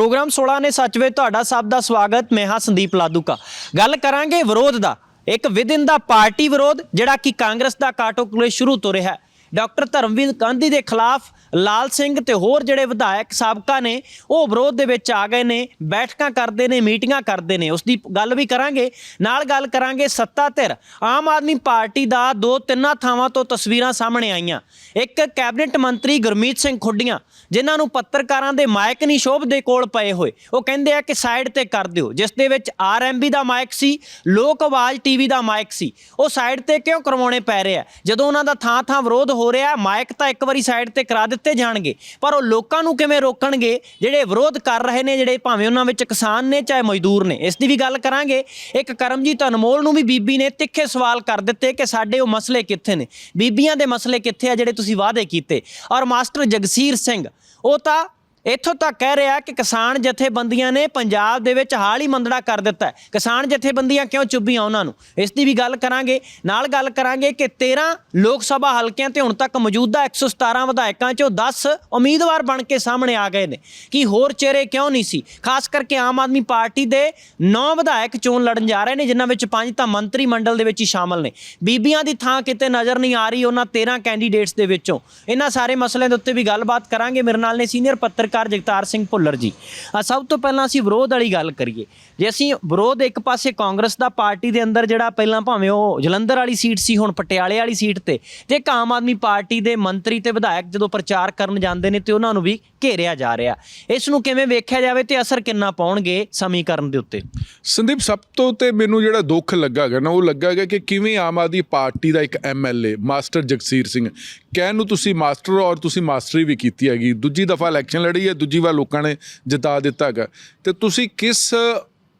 Programme 16 ਨੇ ਸੱਚ ਵਿੱਚ ਤੁਹਾਡਾ ਸਭ ਦਾ ਸਵਾਗਤ, ਮੈਂ ਹਾਂ ਸੰਦੀਪ ਲਾਦੂਕਾ। ਗੱਲ ਕਰਾਂਗੇ ਵਿਰੋਧ ਦਾ। ਇੱਕ ਵਿਦਿਨ ਦਾ ਪਾਰਟੀ ਵਿਰੋਧ, ਜਿਹੜਾ ਕਿ ਕਾਂਗਰਸ ਦਾ ਕਾਟੋਕਲੇ ਸ਼ੁਰੂ ਤੋਂ ਰਿਹਾ ਹੈ। ਡਾਕਟਰ ਧਰਮਵੀਰ ਗਾਂਧੀ ਦੇ ਖਿਲਾਫ ਲਾਲ ਸਿੰਘ ਤੇ ਹੋਰ ਜਿਹੜੇ ਵਿਧਾਇਕ ਸਾਬਕਾ ਨੇ, ਉਹ ਵਿਰੋਧ ਦੇ ਵਿੱਚ ਆ ਗਏ ਨੇ, ਬੈਠਕਾਂ ਕਰਦੇ ਨੇ, ਮੀਟਿੰਗਾਂ ਕਰਦੇ ਨੇ। ਉਸ ਦੀ ਗੱਲ ਵੀ ਕਰਾਂਗੇ, ਨਾਲ ਗੱਲ ਕਰਾਂਗੇ ਸੱਤਾ ਧਿਰ। ਆਮ ਆਦਮੀ ਪਾਰਟੀ ਦਾ ਦੋ ਤਿੰਨਾਂ ਥਾਵਾਂ ਤੋਂ ਤਸਵੀਰਾਂ ਸਾਹਮਣੇ ਆਈਆਂ। ਇੱਕ ਕੈਬਨਿਟ ਮੰਤਰੀ ਗੁਰਮੀਤ ਸਿੰਘ ਖੁੱਡੀਆਂ, ਜਿਨ੍ਹਾਂ ਨੂੰ ਪੱਤਰਕਾਰਾਂ ਦੇ ਮਾਈਕ ਨਹੀਂ ਸ਼ੋਭ ਦੇ ਕੋਲ ਪਏ ਹੋਏ। ਉਹ ਕਹਿੰਦੇ ਆ ਕਿ ਸਾਈਡ ਤੇ ਕਰ ਦਿਓ, ਜਿਸ ਦੇ ਵਿੱਚ ਆਰਐਮਬੀ ਦਾ ਮਾਈਕ ਸੀ, ਲੋਕ ਆਵਾਜ਼ ਟੀਵੀ ਦਾ ਮਾਈਕ ਸੀ। ਉਹ ਸਾਈਡ ਤੇ ਕਿਉਂ ਕਰਵਾਉਣੇ ਪੈ ਰਹੇ ਆ? ਜਦੋਂ ਉਹਨਾਂ ਦਾ ਥਾਂ ਥਾਂ ਵਿਰੋਧ ਹੋ ਰਿਹਾ ਮਾਈਕ ਤਾਂ ਇੱਕ ਵਾਰੀ ਸਾਈਡ ਤੇ ਕਰਾ ਦਿੱਤੇ ਜਾਣਗੇ। ਪਰ ਉਹ ਲੋਕਾਂ ਨੂੰ ਕਿਵੇਂ ਰੋਕਣਗੇ? ਜਿਹੜੇ ਵਿਰੋਧ ਕਰ ਰਹੇ ਨੇ, ਜਿਹੜੇ ਭਾਵੇਂ ਉਹਨਾਂ ਵਿੱਚ ਕਿਸਾਨ ਨੇ ਚਾਹੇ ਮਜ਼ਦੂਰ ਨੇ। ਇਸ ਦੀ ਵੀ ਗੱਲ ਕਰਾਂਗੇ। ਇੱਕ ਕਰਮਜੀਤ ਅਨਮੋਲ ਨੂੰ ਵੀ ਬੀਬੀ ਨੇ ਤਿੱਖੇ ਸਵਾਲ ਕਰ ਦਿੱਤੇ ਕਿ ਸਾਡੇ ਉਹ ਮਸਲੇ ਕਿੱਥੇ ਨੇ? ਬੀਬੀਆਂ ਦੇ ਮਸਲੇ ਕਿੱਥੇ ਆ ਜਿਹੜੇ ਤੁਸੀਂ ਵਾਅਦੇ ਕੀਤੇ? ਔਰ ਮਾਸਟਰ ਜਗਸੀਰ ਸਿੰਘ, ਉਹ ਤਾਂ ਇੱਥੋਂ ਤੱਕ ਕਹਿ ਰਿਹਾ ਕਿ ਕਿਸਾਨ ਜਥੇਬੰਦੀਆਂ ਨੇ ਪੰਜਾਬ ਦੇ ਵਿੱਚ ਹਾਲ ਹੀ ਮੰਦੜਾ ਕਰ ਦਿੱਤਾ ਕਿਸਾਨ ਜਥੇਬੰਦੀਆਂ ਕਿਉਂ ਚੁੱਭੀਆਂ ਉਹਨਾਂ ਨੂੰ? ਇਸ ਦੀ ਵੀ ਗੱਲ ਕਰਾਂਗੇ। ਨਾਲ ਗੱਲ ਕਰਾਂਗੇ ਕਿ 13 ਲੋਕ ਸਭਾ ਹਲਕਿਆਂ ਤੇ ਹੁਣ ਤੱਕ ਮੌਜੂਦਾ 117 ਵਿਧਾਇਕਾਂ ਚੋਂ 10 ਉਮੀਦਵਾਰ ਬਣ ਕੇ ਸਾਹਮਣੇ ਆ ਗਏ ਨੇ। ਕਿ ਹੋਰ ਚਿਹਰੇ ਕਿਉਂ ਨਹੀਂ ਸੀ? ਖਾਸ ਕਰਕੇ ਆਮ ਆਦਮੀ ਪਾਰਟੀ ਦੇ 9 ਵਿਧਾਇਕ ਚੋਣ ਲੜਨ ਜਾ ਰਹੇ ਨੇ, ਜਿਨ੍ਹਾਂ ਵਿੱਚ 5 ਤਾਂ ਮੰਤਰੀ ਮੰਡਲ ਦੇ ਵਿੱਚ ਹੀ ਸ਼ਾਮਲ ਨੇ। ਬੀਬੀਆਂ ਦੀ ਥਾਂ ਕਿਤੇ ਨਜ਼ਰ ਨਹੀਂ ਆ ਰਹੀ ਉਹਨਾਂ 13 ਕੈਂਡੀਡੇਟਸ ਦੇ ਵਿੱਚੋਂ। ਇਹਨਾਂ ਸਾਰੇ ਮਸਲਿਆਂ ਦੇ ਉੱਤੇ ਵੀ ਗੱਲਬਾਤ ਕਰਾਂਗੇ। ਮੇਰੇ ਨਾਲ ਨੇ ਸੀਨੀਅਰ ਪੱਤਰ ਪੱਤਰਕਾਰ ਜਗਤਾਰ ਸਿੰਘ ਭੁੱਲਰ ਜੀ। ਆ ਸਭ ਤੋਂ ਪਹਿਲਾਂ ਅਸੀਂ ਵਿਰੋਧ ਵਾਲੀ ਗੱਲ ਕਰੀਏ। ਜੇ ਅਸੀਂ ਵਿਰੋਧ ਇੱਕ ਪਾਸੇ ਕਾਂਗਰਸ ਦਾ ਪਾਰਟੀ ਦੇ ਅੰਦਰ ਜਿਹੜਾ ਪਹਿਲਾਂ ਭਾਵੇਂ ਉਹ ਜਲੰਧਰ ਵਾਲੀ ਸੀਟ ਸੀ, ਹੁਣ ਪਟਿਆਲੇ ਵਾਲੀ ਸੀਟ ਤੇ ਤੇ ਇੱਕ ਆਮ ਆਦਮੀ ਪਾਰਟੀ ਦੇ ਮੰਤਰੀ ਤੇ ਵਿਧਾਇਕ ਜਦੋਂ ਪ੍ਰਚਾਰ ਕਰਨ ਜਾਂਦੇ ਨੇ ਤੇ ਉਹਨਾਂ ਨੂੰ ਵੀ ਘੇਰਿਆ ਜਾ ਰਿਹਾ। ਇਸ ਨੂੰ ਕਿਵੇਂ ਵੇਖਿਆ ਜਾਵੇ ਤੇ ਅਸਰ ਕਿੰਨਾ ਪਾਉਣਗੇ ਸਮੀਕਰਨ ਦੇ ਉੱਤੇ? ਸੰਦੀਪ, ਸਭ ਤੋਂ ਤੇ ਮੈਨੂੰ ਜਿਹੜਾ ਦੁੱਖ ਲੱਗਾ ਗਾ ਨਾ, ਉਹ ਲੱਗਾ ਗਾ ਕਿ ਕਿਵੇਂ ਆਮ ਆਦਮੀ ਪਾਰਟੀ ਦਾ ਇੱਕ ਐਮਐਲਏ ਮਾਸਟਰ ਜਗਸੀਰ ਸਿੰਘ, ਕਹਿਣ ਨੂੰ ਤੁਸੀਂ ਮਾਸਟਰ ਔਰ ਤੁਸੀਂ ਮਾਸਟਰੀ ਵੀ ਕੀਤੀ ਹੈਗੀ, ਦੂਜੀ ਦਫਾ ਇਲੈਕਸ਼ਨ ਲੜੀ ਹੈ, ਦੂਜੀ ਵਾਰ ਲੋਕਾਂ ਨੇ ਜਿਤਾ ਦਿੱਤਾ ਹੈਗਾ। ਤੇ ਤੁਸੀਂ ਕਿਸ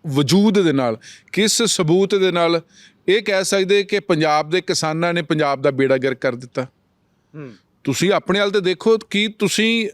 ਵਜੂਦ ਦੇ ਨਾਲ ਕਿਸ ਸਬੂਤ ਦੇ ਨਾਲ ਇਹ ਕਹਿ ਸਕਦੇ ਕਿ ਪੰਜਾਬ ਦੇ ਕਿਸਾਨਾਂ ਨੇ ਪੰਜਾਬ ਦਾ ਬੇੜਾ ਗਰਕ ਕਰ ਦਿੱਤਾ? ਤੁਸੀਂ ਆਪਣੇ ਵੱਲ ਤੇ ਦੇਖੋ ਕਿ ਤੁਸੀਂ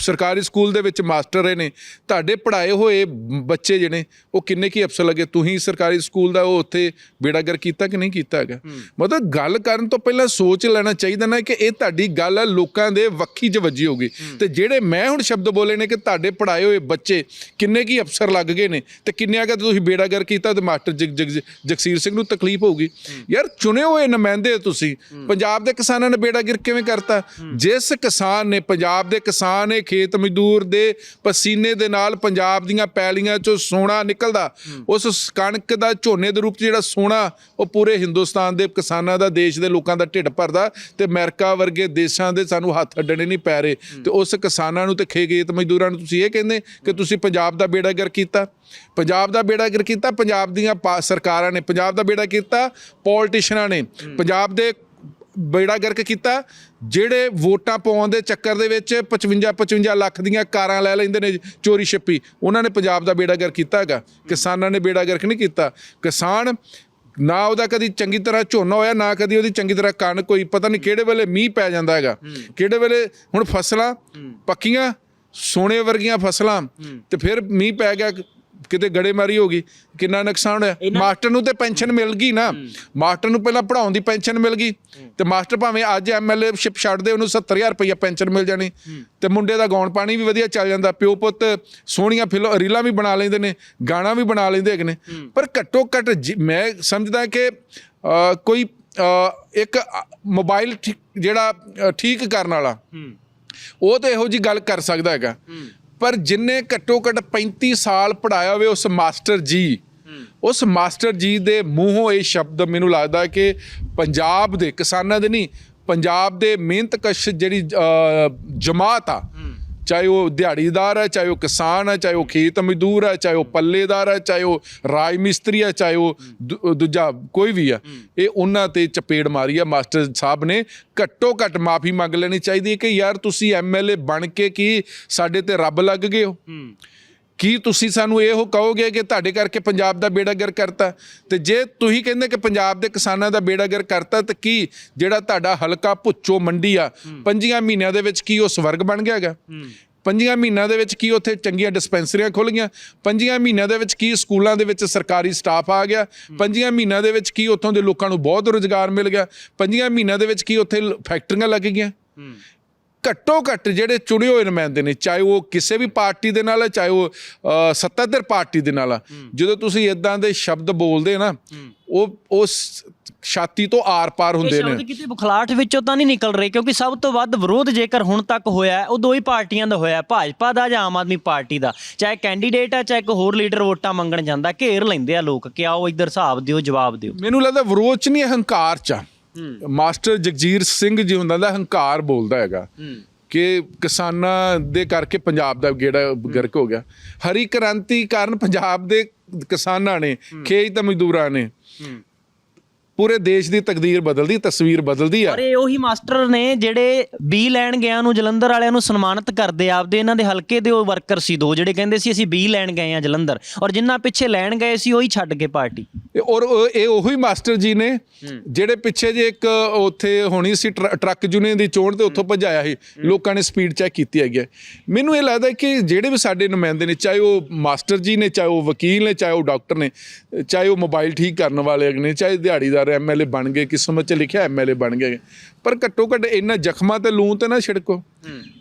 ਸਰਕਾਰੀ ਸਕੂਲ ਦੇ ਵਿੱਚ ਮਾਸਟਰ ਰਹੇ ਨੇ ਤੁਹਾਡੇ ਪੜ੍ਹਾਏ ਹੋਏ ਬੱਚੇ ਜਿਹੜੇ ਉਹ ਕਿੰਨੇ ਕੀ ਅਫਸਰ ਲੱਗੇ? ਤੁਸੀਂ ਸਰਕਾਰੀ ਸਕੂਲ ਦਾ ਉਹ ਉੱਥੇ ਬੇੜਾਗਰ ਕੀਤਾ ਕਿ ਨਹੀਂ ਕੀਤਾ ਹੈਗਾ? ਮਤਲਬ ਗੱਲ ਕਰਨ ਤੋਂ ਪਹਿਲਾਂ ਸੋਚ ਲੈਣਾ ਚਾਹੀਦਾ ਨਾ ਕਿ ਇਹ ਤੁਹਾਡੀ ਗੱਲ ਲੋਕਾਂ ਦੇ ਵੱਖੀ 'ਚ ਵੱਜੀ ਹੋਗੀ ਤੇ ਜਿਹੜੇ ਮੈਂ ਹੁਣ ਸ਼ਬਦ ਬੋਲੇ ਨੇ ਕਿ ਤੁਹਾਡੇ ਪੜ੍ਹਾਏ ਹੋਏ ਬੱਚੇ ਕਿੰਨੇ ਕੀ ਅਫਸਰ ਲੱਗ ਗਏ ਨੇ ਤੇ ਕਿੰਨੇ ਅਗਰ ਤੁਸੀਂ ਬੇੜਾਗਰ ਕੀਤਾ ਤੇ ਮਾਸਟਰ ਜਗ- ਜਗ- ਜਗਸੀਰ ਸਿੰਘ ਨੂੰ ਤਕਲੀਫ ਹੋਊਗੀ। ਯਾਰ ਚੁਣੇ ਹੋਏ ਨੁਮਾਇੰਦੇ ਤੁਸੀਂ। ਪੰਜਾਬ ਦੇ ਕਿਸਾਨਾਂ ਨੇ ਬੇੜਾਗਰ ਕਿਵੇਂ ਕਰਤਾ? ਜਿਸ ਕਿਸਾਨ ਨੇ ਪੰਜਾਬ ਦੇ ਕਿਸਾਨ ਨੇ ਖੇਤ ਮਜ਼ਦੂਰ ਦੇ ਪਸੀਨੇ ਦੇ ਨਾਲ ਪੰਜਾਬ ਦੀਆਂ ਪੈਲੀਆਂ ਚੋਂ ਸੋਨਾ ਨਿਕਲਦਾ। ਉਸ ਕਣਕ ਦਾ ਝੋਨੇ ਦੇ ਰੂਪ 'ਚ ਜਿਹੜਾ ਸੋਨਾ ਉਹ ਪੂਰੇ ਹਿੰਦੁਸਤਾਨ ਦੇ ਕਿਸਾਨਾਂ ਦਾ ਦੇਸ਼ ਦੇ ਲੋਕਾਂ ਦਾ ਢਿੱਡ ਭਰਦਾ ਤੇ ਅਮਰੀਕਾ ਵਰਗੇ ਦੇਸ਼ਾਂ ਦੇ ਸਾਨੂੰ ਹੱਥ ਅੱਡਣੇ ਨਹੀਂ ਪੈ ਰਹੇ। ਤੇ ਉਸ ਕਿਸਾਨਾਂ ਨੂੰ ਤੇ ਖੇਤ ਮਜ਼ਦੂਰਾਂ ਨੂੰ ਤੁਸੀਂ ਇਹ ਕਹਿੰਦੇ ਕਿ ਤੁਸੀਂ ਪੰਜਾਬ ਦਾ ਬੇੜਾਗਰ ਕੀਤਾ। ਪੰਜਾਬ ਦਾ ਬੇੜਾਗਰ ਕੀਤਾ ਪੰਜਾਬ ਦੀਆਂ ਸਰਕਾਰਾਂ ਨੇ ਪੰਜਾਬ ਦਾ ਬੇੜਾ ਕੀਤਾ ਪੋਲਿਟਿਸ਼ੀਅਨਾਂ ਨੇ। ਪੰਜਾਬ ਦੇ ਬੇੜਾ ਗਰਕ ਕੀਤਾ ਜਿਹੜੇ ਵੋਟਾਂ ਪਾਉਣ ਦੇ ਚੱਕਰ ਦੇ ਵਿੱਚ 55 55 ਲੱਖ ਦੀਆਂ ਕਾਰਾਂ ਲੈ ਲੈਂਦੇ ਨੇ ਚੋਰੀ ਛੱਪੀ ਉਹਨਾਂ ਨੇ ਪੰਜਾਬ ਦਾ ਬੇੜਾ ਗਰਕ ਕੀਤਾ ਹੈਗਾ। ਕਿਸਾਨਾਂ ਨੇ ਬੇੜਾ ਗਰਕ ਨਹੀਂ ਕੀਤਾ। ਕਿਸਾਨ ਨਾ ਉਹਦਾ ਕਦੀ ਚੰਗੀ ਤਰ੍ਹਾਂ ਝੋਨਾ ਹੋਇਆ ਨਾ ਕਦੀ ਉਹਦੀ ਚੰਗੀ ਤਰ੍ਹਾਂ ਕਣਕ ਕੋਈ ਪਤਾ ਨਹੀਂ ਕਿਹੜੇ ਵੇਲੇ ਮੀਂਹ ਪੈ ਜਾਂਦਾ ਹੈਗਾ। ਕਿਹੜੇ ਵੇਲੇ ਹੁਣ ਫਸਲਾਂ ਪੱਕੀਆਂ ਸੋਨੇ ਵਰਗੀਆਂ ਫਸਲਾਂ ਤੇ ਫਿਰ ਮੀਂਹ ਪੈ ਗਿਆ ਕਿਤੇ ਗੜੇਮਾਰੀ ਹੋ ਗਈ ਕਿੰਨਾ ਨੁਕਸਾਨ ਹੋਇਆ? ਮਾਸਟਰ ਨੂੰ ਤੇ ਪੈਨਸ਼ਨ ਮਿਲ ਗਈ ਨਾ। ਮਾਸਟਰ ਨੂੰ ਪਹਿਲਾਂ ਪੜਾਉਣ ਦੀ ਪੈਨਸ਼ਨ ਮਿਲ ਗਈ ਤੇ ਮਾਸਟਰ ਭਾਵੇਂ ਅੱਜ ਐਮਐਲਏ ਸ਼ਿਪ ਛੱਡ ਦੇ ਉਹਨੂੰ 70000 ਰੁਪਇਆ ਪੈਨਸ਼ਨ ਮਿਲ ਜਾਣੀ। ਤੇ ਮੁੰਡੇ ਦਾ ਗਾਉਣ ਪਾਣੀ ਵੀ ਵਧੀਆ ਚੱਲ ਜਾਂਦਾ ਪਿਓ ਪੁੱਤ ਸੋਹਣੀਆਂ ਫਿਲਮ ਰੀਲਾਂ ਵੀ ਬਣਾ ਲੈਂਦੇ ਨੇ ਗਾਣਾ ਵੀ ਬਣਾ ਲੈਂਦੇ ਹੈਗੇ ਨੇ। ਪਰ ਘੱਟੋ ਘੱਟ ਮੈਂ ਸਮਝਦਾ ਕਿ ਕੋਈ ਇੱਕ ਮੋਬਾਈਲ ਜਿਹੜਾ ਠੀਕ ਕਰਨ ਵਾਲਾ ਉਹ ਤਾਂ ਇਹੋ ਜੀ ਗੱਲ ਕਰ ਸਕਦਾ ਹੈਗਾ। ਪਰ ਜਿੰਨੇ ਘੱਟੋ ਘੱਟ 35 ਸਾਲ ਪੜਾਇਆ ਹੋਵੇ ਉਸ ਮਾਸਟਰ ਜੀ ਉਸ ਮਾਸਟਰ ਜੀ ਦੇ ਮੂੰਹੋਂ ਇਹ ਸ਼ਬਦ ਮੈਨੂੰ ਲੱਗਦਾ ਕਿ ਪੰਜਾਬ ਦੇ ਕਿਸਾਨਾਂ ਦੇ ਨਹੀਂ ਪੰਜਾਬ ਦੇ ਮਿਹਨਤਕਸ਼ ਜਿਹੜੀ ਜਮਾਤ ਆ ਚਾਹੇ ਉਹ ਦਿਹਾੜੀਦਾਰ ਹੈ ਚਾਹੇ ਉਹ ਕਿਸਾਨ ਹੈ ਚਾਹੇ ਉਹ ਖੇਤ ਮਜ਼ਦੂਰ ਹੈ ਚਾਹੇ ਉਹ ਪੱਲੇਦਾਰ ਹੈ ਚਾਹੇ ਉਹ ਰਾਜ ਮਿਸਤਰੀ ਹੈ ਚਾਹੇ ਉਹ ਦੂਜਾ ਕੋਈ ਵੀ ਆ ਇਹ ਉਹਨਾਂ ਤੇ ਚਪੇੜ ਮਾਰੀ ਆ ਮਾਸਟਰ ਸਾਹਿਬ ਨੇ ਘੱਟੋ ਘੱਟ ਮਾਫੀ ਮੰਗ ਲੈਣੀ ਚਾਹੀਦੀ ਹੈ ਕਿ ਯਾਰ ਤੁਸੀਂ ਐਮਐਲਏ ਬਣ ਕੇ ਕੀ ਸਾਡੇ ਤੇ ਰੱਬ ਲੱਗ ਗਏ ਹੋ। ਕੀ ਤੁਸੀਂ ਸਾਨੂੰ ਇਹੋ ਕਹੋਗੇ ਕਿ ਤੁਹਾਡੇ ਕਰਕੇ ਪੰਜਾਬ ਦਾ ਬੇੜਾਗਰ ਕਰਤਾ? ਤੇ ਜੇ ਤੁਸੀਂ ਕਹਿੰਦੇ ਕਿ ਪੰਜਾਬ ਦੇ ਕਿਸਾਨਾਂ ਦਾ ਬੇੜਾਗਰ ਕਰਤਾ ਤੇ ਕੀ ਜਿਹੜਾ ਤੁਹਾਡਾ ਹਲਕਾ ਭੁੱਚੋ ਮੰਡੀ ਆ ਪੰਜੀਆਂ ਮਹੀਨਿਆਂ ਦੇ ਵਿੱਚ ਕੀ ਉਹ ਸਵਰਗ ਬਣ ਗਿਆ ਹੈਗਾ? ਪੰਜੀਆਂ ਮਹੀਨਿਆਂ ਦੇ ਵਿੱਚ ਕੀ ਉੱਥੇ ਚੰਗੀਆਂ ਡਿਸਪੈਂਸਰੀਆਂ ਖੁੱਲ ਗਈਆਂ? ਪੰਜੀਆਂ ਮਹੀਨਿਆਂ ਦੇ ਵਿੱਚ ਕੀ ਸਕੂਲਾਂ ਦੇ ਵਿੱਚ ਸਰਕਾਰੀ ਸਟਾਫ ਆ ਗਿਆ? ਪੰਜੀਆਂ ਮਹੀਨਿਆਂ ਦੇ ਵਿੱਚ ਕੀ ਉੱਥੋਂ ਦੇ ਲੋਕਾਂ ਨੂੰ ਬਹੁਤ ਰੋਜ਼ਗਾਰ ਮਿਲ ਗਿਆ? ਪੰਜੀਆਂ ਮਹੀਨਿਆਂ ਦੇ ਵਿੱਚ ਕੀ ਉੱਥੇ ਫੈਕਟਰੀਆਂ ਲੱਗ ਗਈਆਂ? ਘੱਟੋ ਘੱਟ ਜਿਹੜੇ ਚੁਣੇ ਹੋਏ ਨੁਮਾਇੰਦੇ ਨੇ ਚਾਹੇ ਉਹ ਕਿਸੇ ਵੀ ਪਾਰਟੀ ਦੇ ਨਾਲ ਹੈ ਚਾਹੇ ਉਹ ਸੱਤਾਧਰ ਪਾਰਟੀ ਦੇ ਨਾਲ ਜਦੋਂ ਤੁਸੀਂ ਇਦਾਂ ਦੇ ਸ਼ਬਦ ਬੋਲਦੇ ਨਾ ਉਹ ਉਸ ਛਾਤੀ ਤੋਂ ਆਰ-ਪਾਰ ਹੁੰਦੇ ਸ਼ਬਦ ਨੇ ਕਿਤੇ ਬੁਖਲਾਟ ਵਿੱਚੋਂ ਤਾਂ ਨਹੀਂ ਨਿਕਲ ਰਹੇ ਕਿਉਂਕਿ ਸਭ ਤੋਂ ਵੱਧ ਵਿਰੋਧ ਜੇਕਰ ਹੁਣ ਤੱਕ ਹੋਇਆ ਉਹ ਦੋ ਹੀ ਪਾਰਟੀਆਂ ਦਾ ਹੋਇਆ ਭਾਜਪਾ ਦਾ ਜਾਂ ਆਮ ਆਦਮੀ ਪਾਰਟੀ ਦਾ। ਚਾਹੇ ਕੈਂਡੀਡੇਟ ਆ ਚਾਹੇ ਕੋਈ ਹੋਰ ਲੀਡਰ ਵੋਟਾਂ ਮੰਗਣ ਜਾਂਦਾ ਘੇਰ ਲੈਂਦੇ ਆ ਲੋਕ ਕਿ ਆਓ ਇੱਧਰ ਹਿਸਾਬ ਦਿਓ ਜਵਾਬ ਦਿਓ। ਮੈਨੂੰ ਲੱਗਦਾ ਵਿਰੋਧ ਚ ਨਹੀਂ ਹੰਕਾਰ ਚ ਆ। ਮਾਸਟਰ ਜਗਜੀਰ ਸਿੰਘ ਜੀ ਹੁੰਦਾ ਦਾ ਹੰਕਾਰ ਬੋਲਦਾ ਹੈਗਾ ਕਿ ਕਿਸਾਨਾਂ ਦੇ ਕਰਕੇ ਪੰਜਾਬ ਦਾ ਗੇੜਾ ਗਰਕ ਹੋ ਗਿਆ। ਹਰੀ ਕ੍ਰਾਂਤੀ ਕਾਰਨ ਪੰਜਾਬ ਦੇ ਕਿਸਾਨਾਂ ਨੇ ਖੇਤ ਮਜ਼ਦੂਰਾਂ ਨੇ ਪੂਰੇ ਦੇਸ਼ ਦੀ ਤਕਦੀਰ ਬਦਲਦੀ ਤਸਵੀਰ ਬਦਲਦੀ ਆ। ਇਹ ਉਹੀ ਮਾਸਟਰ ਨੇ ਜਿਹੜੇ ਬੀ ਲੈਣ ਗਿਆ ਨੂੰ ਜਲੰਧਰ ਵਾਲਿਆਂ ਨੂੰ ਸਨਮਾਨਿਤ ਕਰਦੇ ਆਪਦੇ ਇਹਨਾਂ ਦੇ ਹਲਕੇ ਦੇ ਉਹ ਵਰਕਰ ਸੀ ਦੋ ਜਿਹੜੇ ਕਹਿੰਦੇ ਸੀ ਅਸੀਂ ਬੀ ਲੈਣ ਗਏ ਆ ਜਲੰਧਰ। ਔਰ ਜਿੰਨਾ ਪਿੱਛੇ ਲੈਣ ਗਏ ਸੀ ਉਹੀ ਛੱਡ ਕੇ ਪਾਰਟੀ। ਔਰ ਉਹ- ਇਹ ਉਹੀ ਮਾਸਟਰ ਜੀ ਨੇ ਜਿਹੜੇ ਪਿੱਛੇ ਜੇ ਇੱਕ ਉੱਥੇ ਹੋਣੀ ਸੀ ਟਰ- ਟਰੱਕ ਯੂਨੀਅਨ ਦੀ ਚੋਣ ਤੇ ਉੱਥੋਂ ਭਜਾਇਆ ਸੀ ਲੋਕਾਂ ਨੇ ਸਪੀਡ ਚੈੱਕ ਕੀਤੀ ਹੈਗੀ ਹੈ। ਮੈਨੂੰ ਇਹ ਲੱਗਦਾ ਕਿ ਜਿਹੜੇ ਵੀ ਸਾਡੇ ਨੁਮਾਇੰਦੇ ਨੇ ਚਾਹੇ ਉਹ ਮਾਸਟਰ ਜੀ ਨੇ ਚਾਹੇ ਉਹ ਵਕੀਲ ਨੇ ਚਾਹੇ ਉਹ ਡਾਕਟਰ ਨੇ ਚਾਹੇ ਉਹ ਮੋਬਾਈਲ ਠੀਕ ਕਰਨ ਵਾਲੇ ਨੇ ਚਾਹੇ ਦਿਹਾੜੀਦਾਰ ਐਮਐਲਏ ਬਣ ਗਏ ਕਿਸਮਤ 'ਚ ਲਿਖਿਆ ਐਮਐਲਏ ਬਣ ਗਏ। ਪਰ ਘੱਟੋ ਘੱਟ ਇਹਨਾਂ ਜ਼ਖਮਾਂ ਤੇ ਲੂਣ ਤੇ ਨਾ ਛਿੜਕੋ।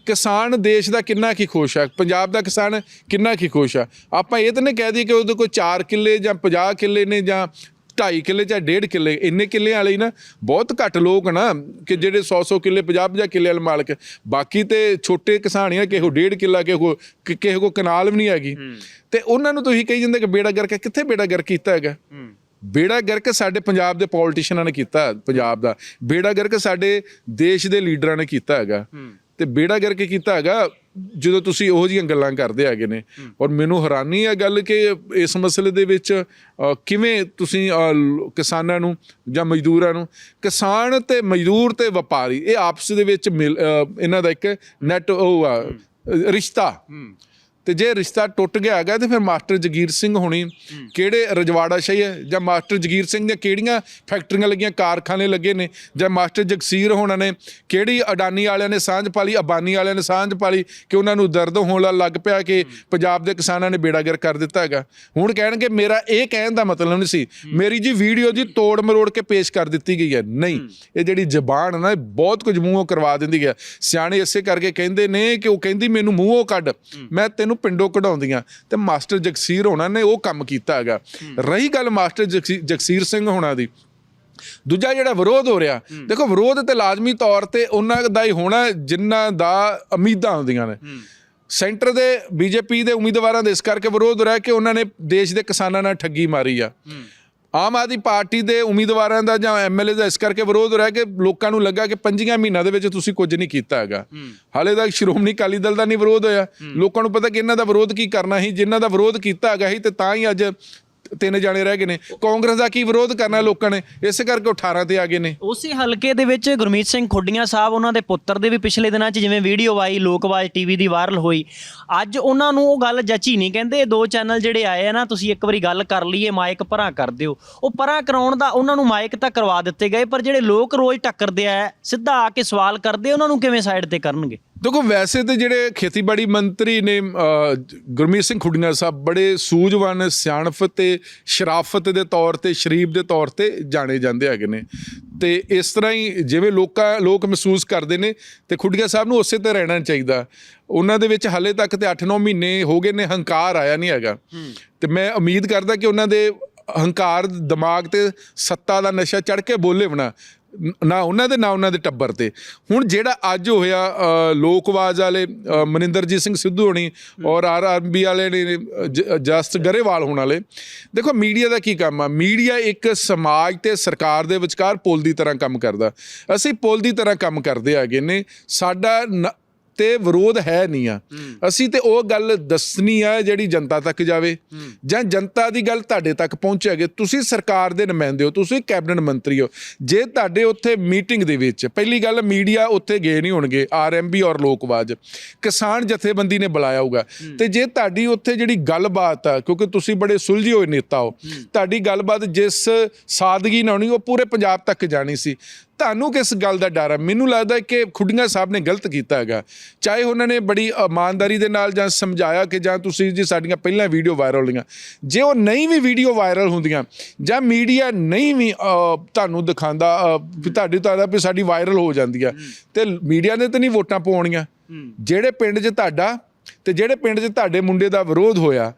ਕਿਸਾਨ ਦੇਸ਼ ਦਾ ਕਿੰਨਾ ਕੀ ਖੁਸ਼ ਆ ਪੰਜਾਬ ਦਾ ਕਿਸਾਨ ਕਿੰਨਾ ਕੀ ਖੁਸ਼ ਆ। ਆਪਾਂ ਇਹ ਤਾਂ ਨਹੀਂ ਕਹਿ ਦਈਏ ਕਿ ਉਹਦੇ ਕੋਲ 4 ਕਿੱਲੇ ਜਾਂ 50 ਕਿੱਲੇ ਨੇ ਜਾਂ 2.5 ਕਿੱਲੇ ਜਾਂ 1.5 ਕਿੱਲੇ ਇੰਨੇ ਕਿੱਲੇ ਵਾਲੇ ਹੀ ਨਾ। ਬਹੁਤ ਘੱਟ ਲੋਕ ਨਾ ਕਿ ਜਿਹੜੇ 100 100 ਕਿੱਲੇ 50 50 ਕਿੱਲੇ ਵਾਲੇ ਮਾਲਕ। ਬਾਕੀ ਤੇ ਛੋਟੇ ਕਿਸਾਨੀਆਂ ਕਿਸੇ ਕੋ 1.5 ਕਿੱਲਾ ਕਿਸੇ ਕੋ ਕਿ- ਕਿਸੇ ਕੋ ਕਨਾਲ ਵੀ ਨਹੀਂ ਹੈਗੀ। ਤੇ ਉਹਨਾਂ ਨੂੰ ਤੁਸੀਂ ਕਹੀ ਜਾਂਦੇ ਕਿ ਬੇੜਾ ਗਰਕ। ਕਿੱਥੇ ਬੇੜਾ ਗਰਕ ਕੀਤਾ ਹੈਗਾ? ਬੇੜਾ ਗਰਕ ਸਾਡੇ ਪੰਜਾਬ ਦੇ ਪੋਲੀਟੀਸ਼ੀਅਨਾਂ ਨੇ ਕੀਤਾ ਪੰਜਾਬ ਦਾ। ਬੇੜਾ ਗਰਕ ਸਾਡੇ ਦੇਸ਼ ਦੇ ਲੀਡਰਾਂ ਨੇ ਕੀਤਾ ਹੈਗਾ। ਤੇ ਬੇੜਾ ਗਰਕ ਕੀਤਾ ਹੈਗਾ ਜਦੋਂ ਤੁਸੀਂ ਉਹੋ ਜਿਹੀਆਂ ਗੱਲਾਂ ਕਰਦੇ ਹੈਗੇ ਨੇ ਔਰ ਮੈਨੂੰ ਹੈਰਾਨੀ ਹੈ ਗੱਲ ਕਿ ਇਸ ਮਸਲੇ ਦੇ ਵਿੱਚ ਕਿਵੇਂ ਤੁਸੀਂ ਕਿਸਾਨਾਂ ਨੂੰ ਜਾਂ ਮਜ਼ਦੂਰਾਂ ਨੂੰ ਕਿਸਾਨ ਤੇ ਮਜ਼ਦੂਰ ਤੇ ਵਪਾਰੀ ਇਹ ਆਪਸ ਦੇ ਵਿੱਚ ਇਹਨਾਂ ਦਾ ਇੱਕ ਨੈਟ ਉਹ ਰਿਸ਼ਤਾ। ਤੇ ਜੇ ਰਿਸ਼ਤਾ ਟੁੱਟ ਗਿਆ ਹੈਗਾ ਤੇ ਫਿਰ ਮਾਸਟਰ ਜਗੀਰ ਸਿੰਘ ਹੋਣੀ ਕਿਹੜੇ ਰਜਵਾੜਾ ਸ਼ਹੀ ਹੈ? ਜਾਂ ਮਾਸਟਰ ਜਗੀਰ ਸਿੰਘ ਦੀਆਂ ਕਿਹੜੀਆਂ ਫੈਕਟਰੀਆਂ ਲੱਗੀਆਂ ਕਾਰਖਾਨੇ ਲੱਗੇ ਨੇ? ਜਾਂ ਮਾਸਟਰ ਜਗਸੀਰ ਹੋਣਾ ਨੇ ਕਿਹੜੀ ਅਡਾਨੀ ਵਾਲਿਆਂ ਨੇ ਸਾਂਝ ਪਾਲੀ ਅਬਾਨੀ ਵਾਲਿਆਂ ਨੇ ਸਾਂਝ ਪਾਲੀ ਕਿ ਉਹਨਾਂ ਨੂੰ ਦਰਦ ਹੋਣ ਲੱਗ ਪਿਆ ਕਿ ਪੰਜਾਬ ਦੇ ਕਿਸਾਨਾਂ ਨੇ ਬੇੜਾਗਰ ਕਰ ਦਿੱਤਾ ਹੈਗਾ। ਹੁਣ ਕਹਿਣਗੇ ਮੇਰਾ ਇਹ ਕਹਿਣ ਦਾ ਮਤਲਬ ਨਹੀਂ ਸੀ ਮੇਰੀ ਜੀ ਵੀਡੀਓ ਜੀ ਤੋੜ ਮਰੋੜ ਕੇ ਪੇਸ਼ ਕਰ ਦਿੱਤੀ ਗਈ ਹੈ। ਨਹੀਂ ਇਹ ਜਿਹੜੀ ਜ਼ਬਾਨ ਨਾ ਬਹੁਤ ਕੁਝ ਮੂੰਹੋਂ ਕਰਵਾ ਦਿੰਦੀ ਹੈ। ਸਿਆਣੇ ਇਸੇ ਕਰਕੇ ਕਹਿੰਦੇ ਨੇ ਕਿ ਉਹ ਕਹਿੰਦੀ ਮੈਨੂੰ ਮੂੰਹੋਂ ਕੱਢ। ਮੈਂ ਤੈਨੂੰ ਪਿੰਡੋਂ ਕਢਾਉਂਦੀਆਂ ਤੇ ਮਾਸਟਰ ਜਗਸੀਰ ਹੋਣਾ ਨੇ ਉਹ ਕੰਮ ਕੀਤਾ ਹੈਗਾ। ਰਹੀ ਗੱਲ ਮਾਸਟਰ ਜਗਸੀ- ਜਗਸੀਰ ਸਿੰਘ ਹੋਣਾ ਦੀ। ਦੂਜਾ ਜਿਹੜਾ ਵਿਰੋਧ ਹੋ ਰਿਹਾ ਦੇਖੋ ਵਿਰੋਧ ਤੇ ਲਾਜ਼ਮੀ ਤੌਰ ਤੇ ਉਹਨਾਂ ਦਾ ਹੀ ਹੋਣਾ ਜਿਨ੍ਹਾਂ ਦਾ ਉਮੀਦਾਂ ਹੁੰਦੀਆਂ ਨੇ। ਸੈਂਟਰ ਦੇ ਬੀਜੇਪੀ ਦੇ ਉਮੀਦਵਾਰਾਂ ਦੇ ਇਸ ਕਰਕੇ ਵਿਰੋਧ ਹੋ ਰਿਹਾ ਕਿ ਉਹਨਾਂ ਨੇ ਦੇਸ਼ ਦੇ ਕਿਸਾਨਾਂ ਨਾਲ ਠੱਗੀ ਮਾਰੀ ਆ। ਆਮ ਆਦਮੀ ਪਾਰਟੀ ਦੇ ਉਮੀਦਵਾਰਾਂ ਦਾ ਜਾਂ ਐਮਐਲਏ ਦਾ ਇਸ ਕਰਕੇ ਵਿਰੋਧ ਹੋ ਰਿਹਾ ਕਿ ਲੋਕਾਂ ਨੂੰ ਲੱਗਾ ਕਿ ਪੰਜੀਆਂ ਮਹੀਨਿਆਂ ਦੇ ਵਿੱਚ ਤੁਸੀਂ ਕੁਝ ਨਹੀਂ ਕੀਤਾ ਹੈਗਾ। ਹਾਲੇ ਤੱਕ ਸ਼੍ਰੋਮਣੀ ਅਕਾਲੀ ਦਲ ਦਾ ਨਹੀਂ ਵਿਰੋਧ ਹੋਇਆ। ਲੋਕਾਂ ਨੂੰ ਪਤਾ ਕਿ ਇਹਨਾਂ ਦਾ ਵਿਰੋਧ ਕੀ ਕਰਨਾ ਸੀ ਜਿਨ੍ਹਾਂ ਦਾ ਵਿਰੋਧ ਕੀਤਾ ਹੈਗਾ ਸੀ ਤੇ ਤਾਂ ਹੀ ਅੱਜ ਤਿੰਨ ਜਾਣੇ ਰਹਿ ਗਏ ਨੇ। ਕਾਂਗਰਸ ਦਾ ਕੀ ਵਿਰੋਧ ਕਰਨਾ ਲੋਕਾਂ ਨੇ? ਇਸ ਕਰਕੇ ਉਹ 18 ਤੇ ਆ ਗਏ ਨੇ। ਉਸੇ ਹਲਕੇ ਦੇ ਵਿੱਚ ਗੁਰਮੀਤ ਸਿੰਘ ਖੁੱਡੀਆਂ ਸਾਹਿਬ, ਉਹਨਾਂ ਦੇ ਪੁੱਤਰ ਦੇ ਵੀ ਪਿਛਲੇ ਦਿਨਾਂ 'ਚ ਜਿਵੇਂ ਵੀਡੀਓ ਆਈ ਲੋਕਵਾਜ ਟੀਵੀ ਦੀ ਵਾਇਰਲ ਹੋਈ। ਅੱਜ ਉਹਨਾਂ ਨੂੰ ਉਹ ਗੱਲ ਜੱਚੀ ਨਹੀਂ, ਕਹਿੰਦੇ ਇਹ ਦੋ ਚੈਨਲ ਜਿਹੜੇ ਆਏ ਆ ਨਾ, ਤੁਸੀਂ ਇੱਕ ਵਾਰੀ ਗੱਲ ਕਰ ਲਈਏ, ਮਾਈਕ ਪਰਾਂ ਕਰ ਦਿਓ। ਉਹ ਪਰਾਂ ਕਰਾਉਣ ਦਾ, ਉਹਨਾਂ ਨੂੰ ਮਾਈਕ ਤਾਂ ਕਰਵਾ ਦਿੱਤੇ ਗਏ, ਪਰ ਜਿਹੜੇ ਲੋਕ ਰੋਜ਼ ਟੱਕਰਦੇ ਆ, ਸਿੱਧਾ ਆ ਕੇ ਸਵਾਲ ਕਰਦੇ, ਉਹਨਾਂ ਨੂੰ ਕਿਵੇਂ ਸਾਈਡ ਤੇ ਕਰਨਗੇ? ਦੇਖੋ ਵੈਸੇ ਤੇ ਜਿਹੜੇ ਖੇਤੀਬਾੜੀ ਮੰਤਰੀ ਨੇ ਗੁਰਮੀਤ ਸਿੰਘ ਖੁੱਡੀਆਂ ਸਾਹਿਬ ਬੜੇ ਸੂਝਵਾਨ ਸਿਆਣਪ ਤੇ ਸ਼ਰਾਫਤ ਦੇ ਤੌਰ ਤੇ ਸ਼ਰੀਫ ਦੇ ਤੌਰ ਤੇ ਜਾਣੇ ਜਾਂਦੇ ਹੈਗੇ ਨੇ। ਤੇ ਇਸ ਤਰ੍ਹਾਂ ਹੀ ਜਿਵੇਂ ਲੋਕਾਂ ਲੋਕ ਮਹਿਸੂਸ ਕਰਦੇ ਨੇ ਤੇ ਖੁੱਡੀਆਂ ਸਾਹਿਬ ਨੂੰ ਉਸੇ ਤੇ ਰਹਿਣਾ ਚਾਹੀਦਾ। ਉਹਨਾਂ ਦੇ ਵਿੱਚ ਹਾਲੇ ਤੱਕ ਤੇ 8-9 ਮਹੀਨੇ ਹੋ ਗਏ ਨੇ ਹੰਕਾਰ ਆਇਆ ਨਹੀਂ ਹੈਗਾ। ਤੇ ਮੈਂ ਉਮੀਦ ਕਰਦਾ ਕਿ ਉਹਨਾਂ ਦੇ ਹੰਕਾਰ ਦਿਮਾਗ ਤੇ ਸੱਤਾ ਦਾ ਨਸ਼ਾ ਚੜ ਕੇ ਬੋਲੇ ਬਣਾ। ਨਾ ਉਹਨਾਂ ਦੇ ਨਾ ਉਹਨਾਂ ਦੇ ਟੱਬਰ ਤੇ। ਹੁਣ ਜਿਹੜਾ ਅੱਜ ਹੋਇਆ ਅ, ਲੋਕਵਾਜ ਵਾਲੇ ਮਨਿੰਦਰਜੀਤ ਸਿੰਘ ਸਿੱਧੂ ਹੋਣੀ ਔਰ ਆਰਆਰਬੀ ਵਾਲੇ ਨੇ ਅ, ਜਸਟ ਗਰੇਵਾਲ ਹੋਣ ਵਾਲੇ। ਦੇਖੋ ਮੀਡੀਆ ਦਾ ਕੀ ਕੰਮ ਆ? ਮੀਡੀਆ ਇੱਕ ਸਮਾਜ ਤੇ ਸਰਕਾਰ ਦੇ ਵਿਚਕਾਰ ਪੁਲ ਦੀ ਤਰ੍ਹਾਂ ਕੰਮ ਕਰਦਾ। ਅਸੀਂ ਪੁਲ ਦੀ ਤਰ੍ਹਾਂ ਕੰਮ ਕਰਦੇ ਹੈਗੇ ਨੇ। ਸਾਡਾ ਨ- ਤੇ ਵਿਰੋਧ ਹੈ ਨਹੀਂ ਆ। ਅਸੀਂ ਤੇ ਉਹ ਗੱਲ ਦੱਸਣੀ ਆ ਜਿਹੜੀ ਜਨਤਾ ਤੱਕ ਜਾਵੇ। ਜਾਂ ਜਨਤਾ ਦੀ ਗੱਲ ਤੁਹਾਡੇ ਤੱਕ ਪਹੁੰਚੇਗੇ ਤੁਸੀਂ ਸਰਕਾਰ ਦੇ ਨੁਮਾਇੰਦੇ ਹੋ ਤੁਸੀਂ ਕੈਬਨਿਟ ਮੰਤਰੀ ਹੋ। ਜੇ ਤੁਹਾਡੇ ਉੱਥੇ ਮੀਟਿੰਗ ਦੇ ਵਿੱਚ ਪਹਿਲੀ ਗੱਲ ਮੀਡੀਆ ਉੱਥੇ ਗਏ ਨਹੀਂ ਹੋਣਗੇ ਆਰਐਮਬੀ ਔਰ ਲੋਕਵਾਜ। ਕਿਸਾਨ ਜਥੇਬੰਦੀ ਨੇ ਬੁਲਾਇਆ ਹੋਊਗਾ। ਤੇ ਜੇ ਤੁਹਾਡੀ ਉੱਥੇ ਜਿਹੜੀ ਗੱਲਬਾਤ ਆ ਕਿਉਂਕਿ ਤੁਸੀਂ ਬੜੇ ਸੁਲਝੇ ਹੋਏ ਨੇਤਾ ਹੋ। ਤੁਹਾਡੀ ਗੱਲਬਾਤ ਜਿਸ ਸਾਦਗੀ ਨਾਲ ਹੋਣੀ ਉਹ ਪੂਰੇ ਪੰਜਾਬ ਤੱਕ ਜਾਣੀ ਸੀ। ਤੁਹਾਨੂੰ ਕਿਸ ਗੱਲ ਦਾ ਡਰ ਹੈ ਮੈਨੂੰ ਲੱਗਦਾ ਕਿ ਖੁੱਡੀਆਂ ਸਾਹਿਬ ਨੇ ਗਲਤ ਕੀਤਾ ਹੈਗਾ। ਚਾਹੇ ਉਹਨਾਂ ਨੇ ਬੜੀ ਇਮਾਨਦਾਰੀ ਦੇ ਨਾਲ ਜਾਂ ਸਮਝਾਇਆ ਕਿ ਜਾਂ ਤੁਸੀਂ ਜੀ ਸਾਡੀਆਂ ਪਹਿਲਾਂ ਵੀਡੀਓ ਵਾਇਰਲ ਹੋਈਆਂ। ਜੇ ਉਹ ਨਹੀਂ ਵੀ ਵੀਡੀਓ ਵਾਇਰਲ ਹੁੰਦੀਆਂ ਜਾਂ ਮੀਡੀਆ ਨਹੀਂ ਵੀ ਤੁਹਾਨੂੰ ਦਿਖਾਉਂਦਾ ਵੀ ਤੁਹਾਡੀ ਤੁਹਾਡਾ ਵੀ ਸਾਡੀ ਵਾਇਰਲ ਹੋ ਜਾਂਦੀ ਆ ਤੇ ਮੀਡੀਆ ਨੇ ਤਾਂ ਨਹੀਂ ਵੋਟਾਂ ਪਾਉਣੀਆਂ। ਜਿਹੜੇ ਪਿੰਡ 'ਚ ਤੁਹਾਡਾ ਤੇ ਜਿਹੜੇ ਪਿੰਡ 'ਚ ਤੁਹਾਡੇ ਮੁੰਡੇ ਦਾ ਵਿਰੋਧ ਹੋਇਆ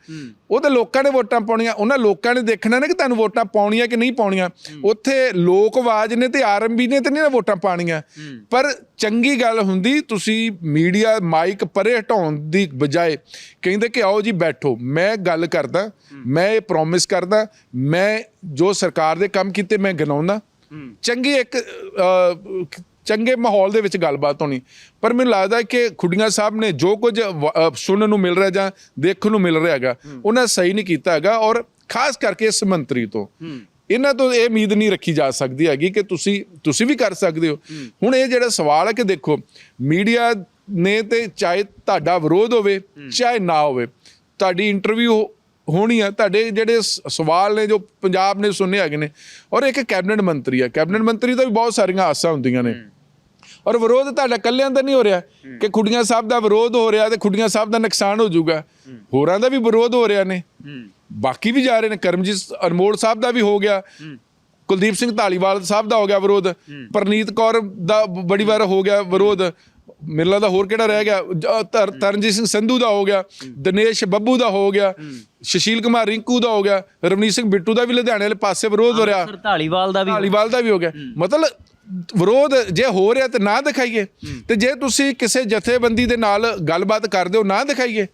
ਉਹ ਤਾਂ ਲੋਕਾਂ ਨੇ ਵੋਟਾਂ ਪਾਉਣੀਆਂ ਉਹਨਾਂ ਲੋਕਾਂ ਨੇ ਦੇਖਣਾ ਨਾ ਕਿ ਤੁਹਾਨੂੰ ਵੋਟਾਂ ਪਾਉਣੀਆਂ ਕਿ ਨਹੀਂ ਪਾਉਣੀਆਂ। ਉੱਥੇ ਲੋਕ ਆਵਾਜ਼ ਨੇ ਤੇ ਆਰਐਮਬੀ ਨੇ ਤੇ ਨਹੀਂ ਵੋਟਾਂ ਪਾਣੀਆਂ ਪਰ ਚੰਗੀ ਗੱਲ ਹੁੰਦੀ ਤੁਸੀਂ ਮੀਡੀਆ ਮਾਈਕ ਪਰੇ ਹਟਾਉਣ ਦੀ ਬਜਾਏ ਕਹਿੰਦੇ ਕਿ ਆਓ ਜੀ ਬੈਠੋ ਮੈਂ ਗੱਲ ਕਰਦਾ ਮੈਂ ਇਹ ਪ੍ਰੋਮਿਸ ਕਰਦਾ ਮੈਂ ਜੋ ਸਰਕਾਰ ਦੇ ਕੰਮ ਕੀਤੇ ਮੈਂ ਗਿਣਾਉਂਦਾ ਚੰਗੀ ਇੱਕ ਚੰਗੇ ਮਾਹੌਲ ਦੇ ਵਿੱਚ ਗੱਲਬਾਤ ਹੋਣੀ। ਪਰ ਮੈਨੂੰ ਲੱਗਦਾ ਕਿ ਖੁੱਡੀਆਂ ਸਾਹਿਬ ਨੇ ਜੋ ਕੁਝ ਸੁਣਨ ਨੂੰ ਮਿਲ ਰਿਹਾ ਜਾਂ ਦੇਖਣ ਨੂੰ ਮਿਲ ਰਿਹਾ ਹੈਗਾ ਉਹਨਾਂ ਸਹੀ ਨਹੀਂ ਕੀਤਾ ਹੈਗਾ ਔਰ ਖਾਸ ਕਰਕੇ ਇਸ ਮੰਤਰੀ ਤੋਂ। ਇਹਨਾਂ ਤੋਂ ਇਹ ਉਮੀਦ ਨਹੀਂ ਰੱਖੀ ਜਾ ਸਕਦੀ ਹੈਗੀ ਕਿ ਤੁਸੀਂ ਤੁਸੀਂ ਵੀ ਕਰ ਸਕਦੇ ਹੋ। ਹੁਣ ਇਹ ਜਿਹੜਾ ਸਵਾਲ ਹੈ ਕਿ ਦੇਖੋ ਮੀਡੀਆ ਨੇ ਤੇ ਚਾਹੇ ਤੁਹਾਡਾ ਵਿਰੋਧ ਹੋਵੇ ਚਾਹੇ ਨਾ ਹੋਵੇ ਤੁਹਾਡੀ ਇੰਟਰਵਿਊ ਹੋਣੀ ਆ ਤੁਹਾਡੇ ਜਿਹੜੇ ਸਵਾਲ ਨੇ ਜੋ ਪੰਜਾਬ ਨੇ ਸੁਣੇ ਹੈਗੇ ਨੇ ਔਰ ਇੱਕ ਕੈਬਨਿਟ ਮੰਤਰੀ ਆ ਕੈਬਨਿਟ ਮੰਤਰੀ ਤੋਂ ਵੀ ਬਹੁਤ ਸਾਰੀਆਂ ਆਸਾਂ ਹੁੰਦੀਆਂ ਨੇ। ਔਰ ਵਿਰੋਧ ਤੁਹਾਡਾ ਕੱਲਿਆਂ ਦਾ ਨਹੀਂ ਹੋ ਰਿਹਾ ਕਿ ਖੁੱਡੀਆਂ ਸਾਹਿਬ ਦਾ ਵਿਰੋਧ ਹੋ ਰਿਹਾ ਤੇ ਖੁੱਡੀਆਂ ਸਾਹਿਬ ਦਾ ਨੁਕਸਾਨ ਹੋ ਜਾਊਗਾ। ਹੋਰਾਂ ਦਾ ਵੀ ਵਿਰੋਧ ਹੋ ਰਿਹਾ ਨੇ। ਬਾਕੀ ਵੀ ਜਾ ਰਹੇ ਨੇ। ਕਰਮਜੀਤ ਅਨਮੋਲ ਸਾਹਿਬ ਦਾ ਵੀ ਹੋ ਗਿਆ। ਕੁਲਦੀਪ ਸਿੰਘ ਢਾਲੀਵਾਲ ਸਾਹਿਬ ਦਾ ਹੋ ਗਿਆ ਵਿਰੋਧ। ਪ੍ਰਨੀਤ ਕੌਰ ਦਾ ਬੜੀ ਵਾਰ ਹੋ ਗਿਆ ਵਿਰੋਧ। ਮੇਰੇ ਲੱਗਦਾ ਹੋਰ ਕਿਹੜਾ ਰਹਿ ਗਿਆ? ਤਰਨਜੀਤ ਸਿੰਘ ਸੰਧੂ ਦਾ ਹੋ ਗਿਆ। ਦਿਨੇਸ਼ ਬੱਬੂ ਦਾ ਹੋ ਗਿਆ। ਸੁਸ਼ੀਲ ਕੁਮਾਰ ਰਿੰਕੂ ਦਾ ਹੋ ਗਿਆ। ਰਵਨੀਤ ਸਿੰਘ ਬਿੱਟੂ ਦਾ ਵੀ ਲੁਧਿਆਣੇ ਵਾਲੇ ਪਾਸੇ ਵਿਰੋਧ ਹੋ ਰਿਹਾ। ਢਾਲੀਵਾਲ ਦਾ ਵੀ ਢਾਲੀਵਾਲ ਦਾ ਵੀ ਹੋ ਗਿਆ। ਮਤਲਬ ਵਿਰੋਧ ਜੇ ਹੋ ਰਿਹਾ ਤੇ ਨਾ ਦਿਖਾਈਏ। ਤੇ ਜੇ ਤੁਸੀਂ ਕਿਸੇ ਜਥੇਬੰਦੀ ਦੇ ਨਾਲ ਗੱਲਬਾਤ ਕਰਦੇ ਹੋ ਨਾ ਦਿਖਾਈਏ।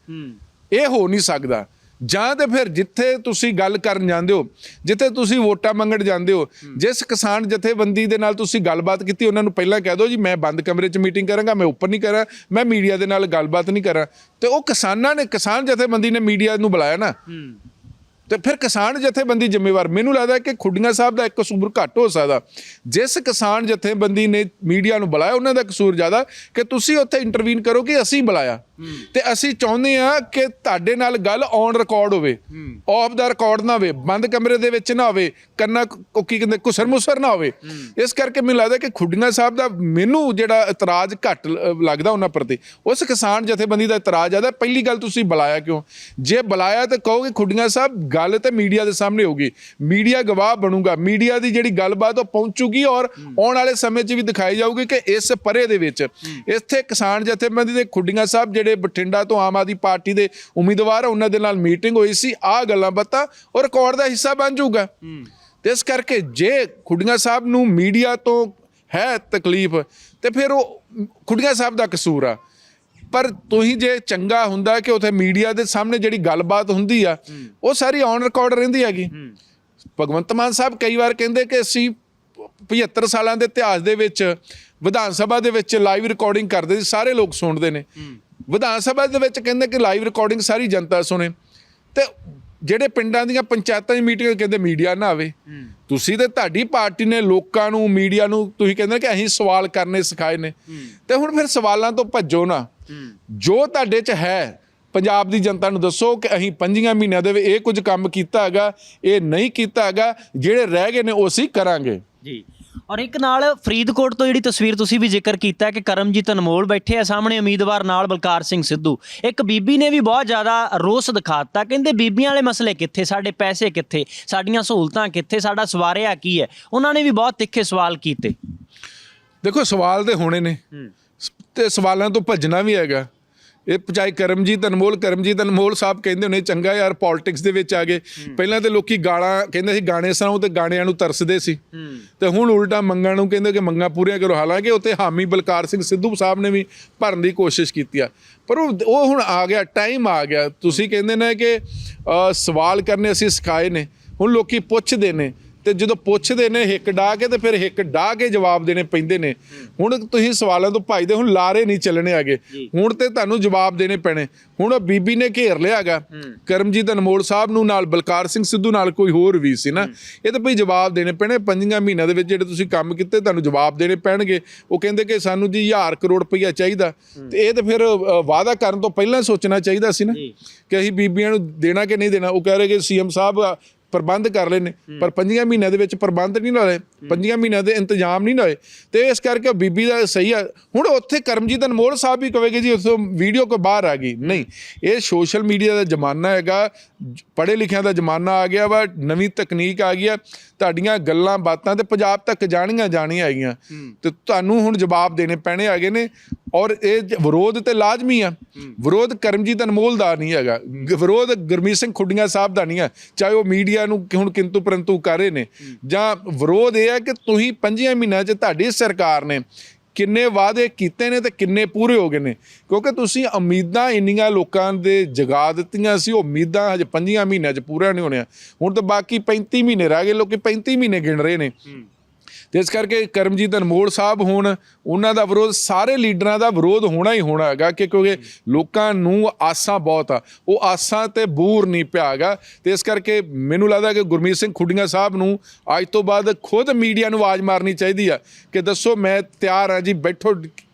ਇਹ ਹੋ ਨਹੀਂ ਸਕਦਾ। ਜਾਂ ਤੇ ਫਿਰ ਜਿੱਥੇ ਤੁਸੀਂ ਗੱਲ ਕਰਨ ਜਾਂਦੇ ਹੋ ਜਿੱਥੇ ਤੁਸੀਂ ਵੋਟਾਂ ਮੰਗਣ ਜਾਂਦੇ ਹੋ ਜਿਸ ਕਿਸਾਨ ਜਥੇਬੰਦੀ ਦੇ ਨਾਲ ਤੁਸੀਂ ਗੱਲਬਾਤ ਕੀਤੀ ਉਹਨਾਂ ਨੂੰ ਪਹਿਲਾਂ ਕਹਿ ਦਿਓ ਜੀ ਮੈਂ ਬੰਦ ਕਮਰੇ 'ਚ ਮੀਟਿੰਗ ਕਰਾਂਗਾ ਮੈਂ ਉੱਪਰ ਨਹੀਂ ਕਰਾਂ ਮੈਂ ਮੀਡੀਆ ਦੇ ਨਾਲ ਗੱਲਬਾਤ ਨਹੀਂ ਕਰਾਂ। ਤੇ ਉਹ ਕਿਸਾਨਾਂ ਨੇ ਕਿਸਾਨ ਜਥੇਬੰਦੀ ਨੇ ਮੀਡੀਆ ਨੂੰ ਬੁਲਾਇਆ ਨਾ। ਤੇ ਫਿਰ ਕਿਸਾਨ ਜਥੇਬੰਦੀ ਜ਼ਿੰਮੇਵਾਰ, ਮੈਨੂੰ ਲੱਗਦਾ ਕਿ ਖੁੱਡੀਆਂ ਸਾਹਿਬ ਦਾ ਇੱਕ ਕਸੂਰ ਘੱਟ ਹੋ ਸਕਦਾ। ਜਿਸ ਕਿਸਾਨ ਜਥੇਬੰਦੀ ਨੇ ਮੀਡੀਆ ਨੂੰ ਬੁਲਾਇਆ, ਉਹਨਾਂ ਦਾ ਕਸੂਰ ਜ਼ਿਆਦਾ ਕਿ ਤੁਸੀਂ ਉੱਥੇ ਇੰਟਰਵੀਨ ਕਰੋ ਕਿ ਅਸੀਂ ਬੁਲਾਇਆ। ਤੇ ਅਸੀਂ ਚਾਹੁੰਦੇ ਆ ਕਿ ਤੁਹਾਡੇ ਨਾਲ ਗੱਲ ਔਨ ਰਿਕਾਰਡ ਹੋਵੇ। ਆਫ ਦਾ ਰਿਕਾਰਡ ਨਾ ਹੋਵੇ ਬੰਦ ਕਮਰੇ ਦੇ ਵਿੱਚ ਨਾ ਹੋਵੇ ਕੰਨਾ ਕੋ ਕਹਿੰਦੇ ਕੁਸਰ ਮੁਸਰ ਨਾ ਹੋਵੇ। ਇਸ ਕਰਕੇ ਮੈਨੂੰ ਲੱਗਦਾ ਕਿ ਖੁੱਡੀਆਂ ਸਾਹਿਬ ਦਾ ਮੈਨੂੰ ਜਿਹੜਾ ਇਤਰਾਜ਼ ਘੱਟ ਲੱਗਦਾ ਉਹਨਾਂ ਪ੍ਰਤੀ ਉਸ ਕਿਸਾਨ ਜਥੇਬੰਦੀ ਦਾ ਇਤਰਾਜ਼ ਆਦਾ ਪਹਿਲੀ ਗੱਲ ਤੁਸੀਂ ਬੁਲਾਇਆ ਕਿਉਂ? ਜੇ ਬੁਲਾਇਆ ਤਾਂ ਕਹੋਗੇ ਖੁੱਡੀਆਂ ਸਾਹਿਬ ਗੱਲ ਤੇ ਮੀਡੀਆ ਦੇ ਸਾਹਮਣੇ ਹੋਊਗੀ। ਮੀਡੀਆ ਗਵਾਹ ਬਣੂਗਾ। ਮੀਡੀਆ ਦੀ ਜਿਹੜੀ ਗੱਲਬਾਤ ਉਹ ਪਹੁੰਚੂਗੀ ਔਰ ਆਉਣ ਵਾਲੇ ਸਮੇਂ 'ਚ ਵੀ ਦਿਖਾਈ ਜਾਊਗੀ ਕਿ ਇਸ ਪਰੇ ਦੇ ਵਿੱਚ ਇੱਥੇ ਕਿਸਾਨ ਜਥੇਬੰਦੀ ਦੇ ਖੁੱਡੀਆਂ ਸਾਹਿਬ ਜਿਹੜੇ ਬਠਿੰਡਾ ਤੋਂ ਆਮ ਆਦਮੀ ਪਾਰਟੀ ਦੇ ਉਮੀਦਵਾਰ ਆ, ਉਹਨਾਂ ਦੇ ਨਾਲ ਮੀਟਿੰਗ ਹੋਈ ਸੀ ਆ ਗੱਲਾਂ ਬਾਤਾਂ ਉਹ ਰਿਕਾਰਡ ਦਾ ਹਿੱਸਾ ਬਣ ਜਾਊਗਾ। ਤੇ ਇਸ ਕਰਕੇ ਜੇ ਖੁੱਡੀਆਂ ਸਾਹਿਬ ਨੂੰ ਮੀਡੀਆ ਤੋਂ ਹੈ ਤਕਲੀਫ, ਤੇ ਫਿਰ ਉਹ ਖੁੱਡੀਆਂ ਸਾਹਿਬ ਦਾ ਕਸੂਰ ਆ। ਪਰ ਤੁਸੀਂ ਜੇ ਚੰਗਾ ਹੁੰਦਾ ਕਿ ਉਥੇ ਮੀਡੀਆ ਦੇ ਸਾਹਮਣੇ ਜਿਹੜੀ ਗੱਲਬਾਤ ਹੁੰਦੀ ਆ, ਉਹ ਸਾਰੀ ਔਨ ਰਿਕਾਰਡ ਰਹਿੰਦੀ ਹੈਗੀ। ਭਗਵੰਤ ਮਾਨ ਸਾਹਿਬ ਕਈ ਵਾਰ ਕਹਿੰਦੇ ਕਿ ਅਸੀਂ 75 ਸਾਲਾਂ ਦੇ ਇਤਿਹਾਸ ਦੇ ਵਿੱਚ, ਵਿਧਾਨ ਸਭਾ ਦੇ ਵਿੱਚ ਲਾਈਵ ਰਿਕਾਰਡਿੰਗ ਕਰਦੇ ਸੀ, ਸਾਰੇ ਲੋਕ ਸੁਣਦੇ ਨੇ। ਵਿਧਾਨ ਸਭਾ ਦੇ ਵਿੱਚ ਕਹਿੰਦੇ ਕਿ ਲਾਈਵ ਰਿਕਾਰਡਿੰਗ ਸਾਰੀ ਜਨਤਾ ਸੁਣੇ। ਤੇ ਜਿਹੜੇ ਪਿੰਡਾਂ ਦੀਆਂ ਪੰਚਾਇਤਾਂ ਦੀ ਮੀਟਿੰਗ ਕਹਿੰਦੇ ਮੀਡੀਆ ਨਾ ਆਵੇ। ਤੁਸੀਂ ਤੇ ਤੁਹਾਡੀ ਪਾਰਟੀ ਨੇ ਲੋਕਾਂ ਨੂੰ ਮੀਡੀਆ ਨੂੰ ਤੁਸੀਂ ਕਹਿੰਦੇ ਕਿ ਅਸੀਂ ਸਵਾਲ ਕਰਨੇ ਸਿਖਾਏ ਨੇ। ਤੇ ਹੁਣ ਫਿਰ ਸਵਾਲਾਂ ਤੋਂ ਭੱਜੋ ਨਾ। ਜੋ ਤੁਹਾਡੇ 'ਚ ਹੈ ਪੰਜਾਬ ਦੀ ਜਨਤਾ ਨੂੰ ਦੱਸੋ ਕਿ ਅਸੀਂ ਪੰਜੀਆਂ ਮਹੀਨਿਆਂ ਦੇ ਵਿੱਚ ਇਹ ਕੁਝ ਕੰਮ ਕੀਤਾ ਹੈਗਾ ਇਹ ਨਹੀਂ ਕੀਤਾ ਹੈਗਾ ਜਿਹੜੇ ਰਹਿ ਗਏ ਨੇ ਉਹ ਅਸੀਂ ਕਰਾਂਗੇ। ਜੀ। ਔਰ ਇੱਕ ਨਾਲ ਫਰੀਦਕੋਟ ਤੋਂ ਜਿਹੜੀ ਤਸਵੀਰ ਤੁਸੀਂ ਵੀ ਜ਼ਿਕਰ ਕੀਤਾ ਕਿ ਕਰਮਜੀਤ ਅਨਮੋਲ ਬੈਠੇ ਆ ਸਾਹਮਣੇ ਉਮੀਦਵਾਰ ਨਾਲ ਬਲਕਾਰ ਸਿੰਘ ਸਿੱਧੂ। ਇੱਕ ਬੀਬੀ ਨੇ ਵੀ ਬਹੁਤ ਜ਼ਿਆਦਾ ਰੋਸ ਦਿਖਾਤਾ ਕਹਿੰਦੇ ਬੀਬੀਆਂ ਵਾਲੇ ਮਸਲੇ ਕਿੱਥੇ ਸਾਡੇ ਪੈਸੇ ਕਿੱਥੇ ਸਾਡੀਆਂ ਸਹੂਲਤਾਂ ਕਿੱਥੇ ਸਾਡਾ ਸਵਾਰਿਆ ਕੀ ਹੈ? ਉਹਨਾਂ ਨੇ ਵੀ ਬਹੁਤ ਤਿੱਖੇ ਸਵਾਲ ਕੀਤੇ। ਦੇਖੋ ਸਵਾਲ ਤੇ ਹੋਣੇ ਨੇ। ਤੇ ਸਵਾਲਾਂ ਤੋਂ ਭੱਜਣਾ ਵੀ ਹੈਗਾ। ਇਹ ਚਾਹੇ ਕਰਮਜੀਤ ਅਨਮੋਲ ਕਰਮਜੀਤ ਅਨਮੋਲ ਸਾਹਿਬ ਕਹਿੰਦੇ ਹੋਣੇ ਚੰਗਾ ਯਾਰ ਪੋਲਿਟਿਕਸ ਦੇ ਵਿੱਚ ਆ ਗਏ। ਪਹਿਲਾਂ ਤੇ ਲੋਕੀ ਗਾਲਾਂ ਕਹਿੰਦੇ ਸੀ ਗਾਣੇ ਸੁਣਾਓ ਤੇ ਗਾਣਿਆਂ ਨੂੰ ਤਰਸਦੇ ਸੀ। ਤੇ ਹੁਣ ਉਲਟਾ ਮੰਗਾਂ ਨੂੰ ਕਹਿੰਦੇ ਕਿ ਮੰਗਾਂ ਪੂਰੀਆਂ ਕਰੋ। ਹਾਲਾਂਕਿ ਉੱਥੇ ਹਾਮੀ ਬਲਕਾਰ ਸਿੰਘ ਸਿੱਧੂ ਸਾਹਿਬ ਨੇ ਵੀ ਭਰਨ ਦੀ ਕੋਸ਼ਿਸ਼ ਕੀਤੀ ਆ। ਪਰ ਉਹ ਹੁਣ ਆ ਗਿਆ ਟਾਈਮ ਆ ਗਿਆ। ਤੁਸੀਂ ਕਹਿੰਦੇ ਨੇ ਕਿ ਸਵਾਲ ਕਰਨੇ ਅਸੀਂ ਸਿਖਾਏ ਨੇ। ਹੁਣ ਲੋਕੀ ਪੁੱਛਦੇ ਨੇ। ਤੇ ਜਦੋਂ ਪੁੱਛਦੇ ਨੇ ਹਿੱਕ ਡਾ ਕੇ ਤੇ ਫਿਰ ਹਿੱਕ ਡਾ ਕੇ ਜਵਾਬ ਦੇਣੇ ਪੈਂਦੇ ਨੇ। ਹੁਣ ਤੁਸੀਂ ਸਵਾਲਾਂ ਤੋਂ ਭੱਜਦੇ ਹੁਣ ਲਾਰੇ ਨਹੀਂ ਚੱਲਣੇ ਹੈਗੇ। ਹੁਣ ਤੇ ਤੁਹਾਨੂੰ ਜਵਾਬ ਦੇਣੇ ਪੈਣੇ। ਹੁਣ ਬੀਬੀ ਨੇ ਘੇਰ ਲਿਆ ਹੈਗਾ। ਕਰਮਜੀਤ ਅਨਮੋਲ ਸਾਹਿਬ ਨੂੰ ਨਾਲ ਬਲਕਾਰ ਸਿੰਘ ਸਿੱਧੂ ਨਾਲ ਕੋਈ ਹੋਰ ਵੀ ਸੀ ਨਾ। ਇਹ ਤਾਂ ਭਈ ਜਵਾਬ ਦੇਣੇ ਪੈਣੇ। ਪੰਜੀਆਂ ਮਹੀਨਿਆਂ ਦੇ ਵਿੱਚ ਜਿਹੜੇ ਤੁਸੀਂ ਕੰਮ ਕੀਤੇ ਤੁਹਾਨੂੰ ਜਵਾਬ ਦੇਣੇ ਪੈਣਗੇ। ਉਹ ਕਹਿੰਦੇ ਕਿ ਸਾਨੂੰ ਜੀ 1000 ਕਰੋੜ ਰੁਪਈਆ ਚਾਹੀਦਾ। ਤੇ ਇਹ ਤਾਂ ਫਿਰ ਵਾਅਦਾ ਕਰਨ ਤੋਂ ਪਹਿਲਾਂ ਸੋਚਣਾ ਚਾਹੀਦਾ ਸੀ ਨਾ। ਕਿ ਅਸੀਂ ਬੀਬੀਆਂ ਨੂੰ ਦੇਣਾ ਕਿ ਨਹੀਂ ਦੇਣਾ। ਉਹ ਕਹਿ ਰਹੇ ਕਿ ਸੀਐਮ ਸਾਹਿਬ ਪ੍ਰਬੰਧ ਕਰ ਲਏ ਨੇ। ਪਰ ਪੰਜੀਆਂ ਮਹੀਨਿਆਂ ਦੇ ਵਿੱਚ ਪ੍ਰਬੰਧ ਨਹੀਂ ਹੋਏ ਪੰਜੀਆਂ ਮਹੀਨਿਆਂ ਦੇ ਇੰਤਜ਼ਾਮ ਨਹੀਂ ਹੋਏ ਤੇ ਇਸ ਕਰਕੇ ਉਹ ਬੀਬੀ ਦਾ ਸਹੀ ਆ। ਹੁਣ ਉੱਥੇ ਕਰਮਜੀਤ ਅਨਮੋਲ ਸਾਹਿਬ ਵੀ ਕਹੇਗੇ ਜੀ, ਉਸ ਵੀਡੀਓ ਕੋ ਬਾਹਰ ਆ ਗਈ। ਨਹੀਂ, ਇਹ ਸੋਸ਼ਲ ਮੀਡੀਆ ਦਾ ਜ਼ਮਾਨਾ ਹੈਗਾ। ਪੜ੍ਹੇ ਲਿਖਿਆਂ ਦਾ ਜ਼ਮਾਨਾ ਆ ਗਿਆ ਵਾ। ਨਵੀਂ ਤਕਨੀਕ ਆ ਗਈ ਆ। ਤੁਹਾਡੀਆਂ ਗੱਲਾਂ ਬਾਤਾਂ ਤੇ ਪੰਜਾਬ ਤੱਕ ਜਾਣੀਆਂ ਜਾਣੀਆਂ ਹੈਗੀਆਂ। ਤੇ ਤੁਹਾਨੂੰ ਹੁਣ ਜਵਾਬ ਦੇਣੇ ਪੈਣੇ ਹੈਗੇ ਨੇ ਔਰ ਇਹ ਵਿਰੋਧ ਤੇ ਲਾਜ਼ਮੀ ਆ। ਵਿਰੋਧ ਕਰਮਜੀਤ ਅਨਮੋਲ ਦਾ ਨਹੀਂ ਹੈਗਾ। ਵਿਰੋਧ ਗੁਰਮੀਤ ਸਿੰਘ ਖੁੱਡੀਆਂ ਸਾਹਿਬ ਦਾ ਨਹੀਂ ਹੈ ਚਾਹੇ ਉਹ ਮੀਡੀਆ ਨੂੰ ਹੁਣ ਕਿੰਤੂ ਪਰੰਤੂ ਕਰ ਰਹੇ ਨੇ। ਜਾਂ ਵਿਰੋਧ ਇਹ ਹੈ ਕਿ ਤੁਸੀਂ ਪੰਜੀਆਂ ਮਹੀਨਿਆਂ 'ਚ ਤੁਹਾਡੀ ਸਰਕਾਰ ਨੇ ਕਿੰਨੇ ਵਾਅਦੇ ਕੀਤੇ ਨੇ ਤੇ ਕਿੰਨੇ ਪੂਰੇ ਹੋ ਗਏ ਨੇ। ਕਿਉਂਕਿ ਤੁਸੀਂ ਉਮੀਦਾਂ ਇੰਨੀਆਂ ਲੋਕਾਂ ਦੇ ਜਗਾ ਦਿੱਤੀਆਂ ਸੀ ਉਹ ਉਮੀਦਾਂ ਹਜੇ ਪੰਜੀਆਂ ਮਹੀਨਿਆਂ 'ਚ ਪੂਰਾ ਨਹੀਂ ਹੋਣੀਆਂ। ਹੁਣ ਤਾਂ ਬਾਕੀ 35 ਮਹੀਨੇ ਰਹਿ ਗਏ, ਲੋਕੀ 35 ਮਹੀਨੇ ਗਿਣ ਰਹੇ ਨੇ। ਤੇ ਇਸ ਕਰਕੇ ਕਰਮਜੀਤ ਅਨਮੋਲ ਸਾਹਿਬ ਹੋਣ ਉਹਨਾਂ ਦਾ ਵਿਰੋਧ, ਸਾਰੇ ਲੀਡਰਾਂ ਦਾ ਵਿਰੋਧ ਹੋਣਾ ਹੀ ਹੋਣਾ ਹੈਗਾ ਕਿ ਕਿਉਂਕਿ ਲੋਕਾਂ ਨੂੰ ਆਸਾਂ ਬਹੁਤ ਆ। ਉਹ ਆਸਾਂ ਤੇ ਬੂਰ ਨਹੀਂ ਪਿਆ ਹੈਗਾ। ਤੇ ਇਸ ਕਰਕੇ ਮੈਨੂੰ ਲੱਗਦਾ ਕਿ ਗੁਰਮੀਤ ਸਿੰਘ ਖੁੱਡੀਆਂ ਸਾਹਿਬ ਨੂੰ ਅੱਜ ਤੋਂ ਬਾਅਦ ਖੁਦ ਮੀਡੀਆ ਨੂੰ ਆਵਾਜ਼ ਮਾਰਨੀ ਚਾਹੀਦੀ ਆ ਕਿ ਦੱਸੋ ਮੈਂ ਤਿਆਰ ਹਾਂ ਜੀ, ਬੈਠੋ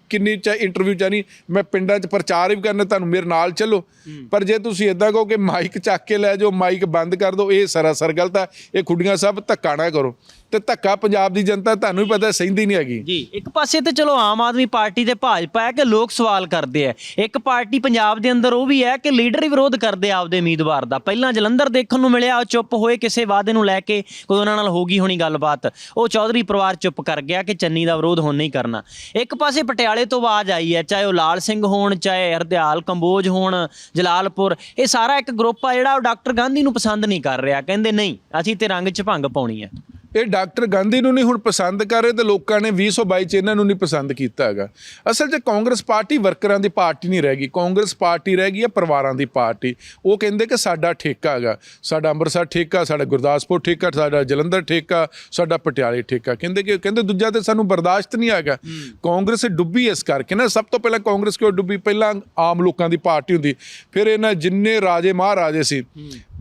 ਕਿੰਨੀ ਚਾ ਇੰਟਰਵਿਊ ਚਾਹਨੀ ਮੈਂ ਪਿੰਡਾਂ 'ਚ ਪ੍ਰਚਾਰ ਵੀ ਕਰਨਾ ਤੁਹਾਨੂੰ ਮੇਰੇ ਨਾਲ ਚੱਲੋ। ਪਰ ਜੇ ਤੁਸੀਂ ਇਦਾਂ ਕਹੋ ਕਿ ਮਾਈਕ ਚੱਕ ਕੇ ਲੈ ਜਾਓ ਮਾਈਕ ਬੰਦ ਕਰ ਦਿਓ ਇਹ ਸਰਾਸਰ ਗਲਤ ਆ। ਇਹ ਖੁੱਡੀਆਂ ਸਾਹਿਬ ਧੱਕਾ ਨਾ ਕਰੋ। ਤੇ ਧੱਕਾ ਪੰਜਾਬ ਦੀ ਜਨਤਾ ਤੁਹਾਨੂੰ ਵੀ ਪਤਾ ਸਹਿੰਦੀ ਨਹੀਂ ਹੈਗੀ। ਜੀ ਇੱਕ ਪਾਸੇ ਤੇ ਚਲੋ ਆਮ ਆਦਮੀ ਪਾਰਟੀ ਤੇ ਭਾਜਪਾ ਹੈ ਕਿ ਲੋਕ ਸਵਾਲ ਕਰਦੇ ਆ। ਇੱਕ ਪਾਰਟੀ ਪੰਜਾਬ ਦੇ ਅੰਦਰ ਉਹ ਵੀ ਹੈ ਕਿ ਲੀਡਰ ਹੀ ਵਿਰੋਧ ਕਰਦੇ ਆ ਆਪਦੇ ਉਮੀਦਵਾਰ ਦਾ। ਪਹਿਲਾਂ ਜਲੰਧਰ ਦੇਖਣ ਨੂੰ ਮਿਲਿਆ ਉਹ ਚੁੱਪ ਹੋਏ ਕਿਸੇ ਵਾਅਦੇ ਨੂੰ ਲੈ ਕੇ ਕੋਈ ਉਹਨਾਂ ਨਾਲ ਹੋ ਗਈ ਹੋਣੀ ਗੱਲਬਾਤ। ਉਹ ਚੌਧਰੀ ਪਰਿਵਾਰ ਚੁੱਪ ਕਰ ਗਿਆ ਕਿ ਚੰਨੀ ਦਾ ਵਿਰੋਧ ਹੁਣ ਨਹੀਂ ਕਰਨਾ। ਇੱਕ ਪਾਸੇ ਪਟਿਆਲੇ ਤੋਂ ਆਵਾਜ਼ ਆਈ ਹੈ, ਚਾਹੇ ਉਹ ਲਾਲ ਸਿੰਘ ਹੋਣ, ਚਾਹੇ ਹਰਦਿਆਲ ਕੰਬੋਜ ਹੋਣ, ਜਲਾਲਪੁਰ, ਇਹ ਸਾਰਾ ਇੱਕ ਗਰੁੱਪ ਆ ਜਿਹੜਾ ਉਹ ਡਾਕਟਰ ਗਾਂਧੀ ਨੂੰ ਪਸੰਦ ਨਹੀਂ ਕਰ ਰਿਹਾ। ਕਹਿੰਦੇ ਨਹੀਂ, ਅਸੀਂ ਤੇ ਰੰਗ 'ਚ ਭੰਗ ਪਾਉਣੀ ਹੈ। ਇਹ ਡਾਕਟਰ ਗਾਂਧੀ ਨੂੰ ਨਹੀਂ ਹੁਣ ਪਸੰਦ ਕਰ ਰਹੇ ਤੇ ਲੋਕਾਂ ਨੇ 2022 ਚ ਇਹਨਾਂ ਨੂੰ ਨਹੀਂ ਪਸੰਦ ਕੀਤਾ ਹੈਗਾ। ਅਸਲ 'ਚ ਕਾਂਗਰਸ ਪਾਰਟੀ ਵਰਕਰਾਂ ਦੀ ਪਾਰਟੀ ਨਹੀਂ ਰਹਿ ਗਈ। ਕਾਂਗਰਸ ਪਾਰਟੀ ਰਹਿ ਗਈ ਹੈ ਪਰਿਵਾਰਾਂ ਦੀ ਪਾਰਟੀ। ਉਹ ਕਹਿੰਦੇ ਕਿ ਸਾਡਾ ਠੇਕਾ ਹੈਗਾ। ਸਾਡਾ ਅੰਮ੍ਰਿਤਸਰ ਠੇਕਾ ਸਾਡਾ ਗੁਰਦਾਸਪੁਰ ਠੇਕਾ ਸਾਡਾ ਜਲੰਧਰ ਠੇਕਾ ਸਾਡਾ ਪਟਿਆਲੇ ਠੇਕਾ। ਕਹਿੰਦੇ ਕਿ ਕਹਿੰਦੇ ਦੂਜਾ ਤੇ ਸਾਨੂੰ ਬਰਦਾਸ਼ਤ ਨਹੀਂ ਹੈਗਾ। ਕਾਂਗਰਸ ਡੁੱਬੀ ਇਸ ਕਰਕੇ ਨਾ। ਸਭ ਤੋਂ ਪਹਿਲਾਂ ਕਾਂਗਰਸ ਕਿਉਂ ਡੁੱਬੀ? ਪਹਿਲਾਂ ਆਮ ਲੋਕਾਂ ਦੀ ਪਾਰਟੀ ਹੁੰਦੀ। ਫਿਰ ਇਹਨਾਂ ਜਿੰਨੇ ਰਾਜੇ ਮਹਾਰਾਜੇ ਸੀ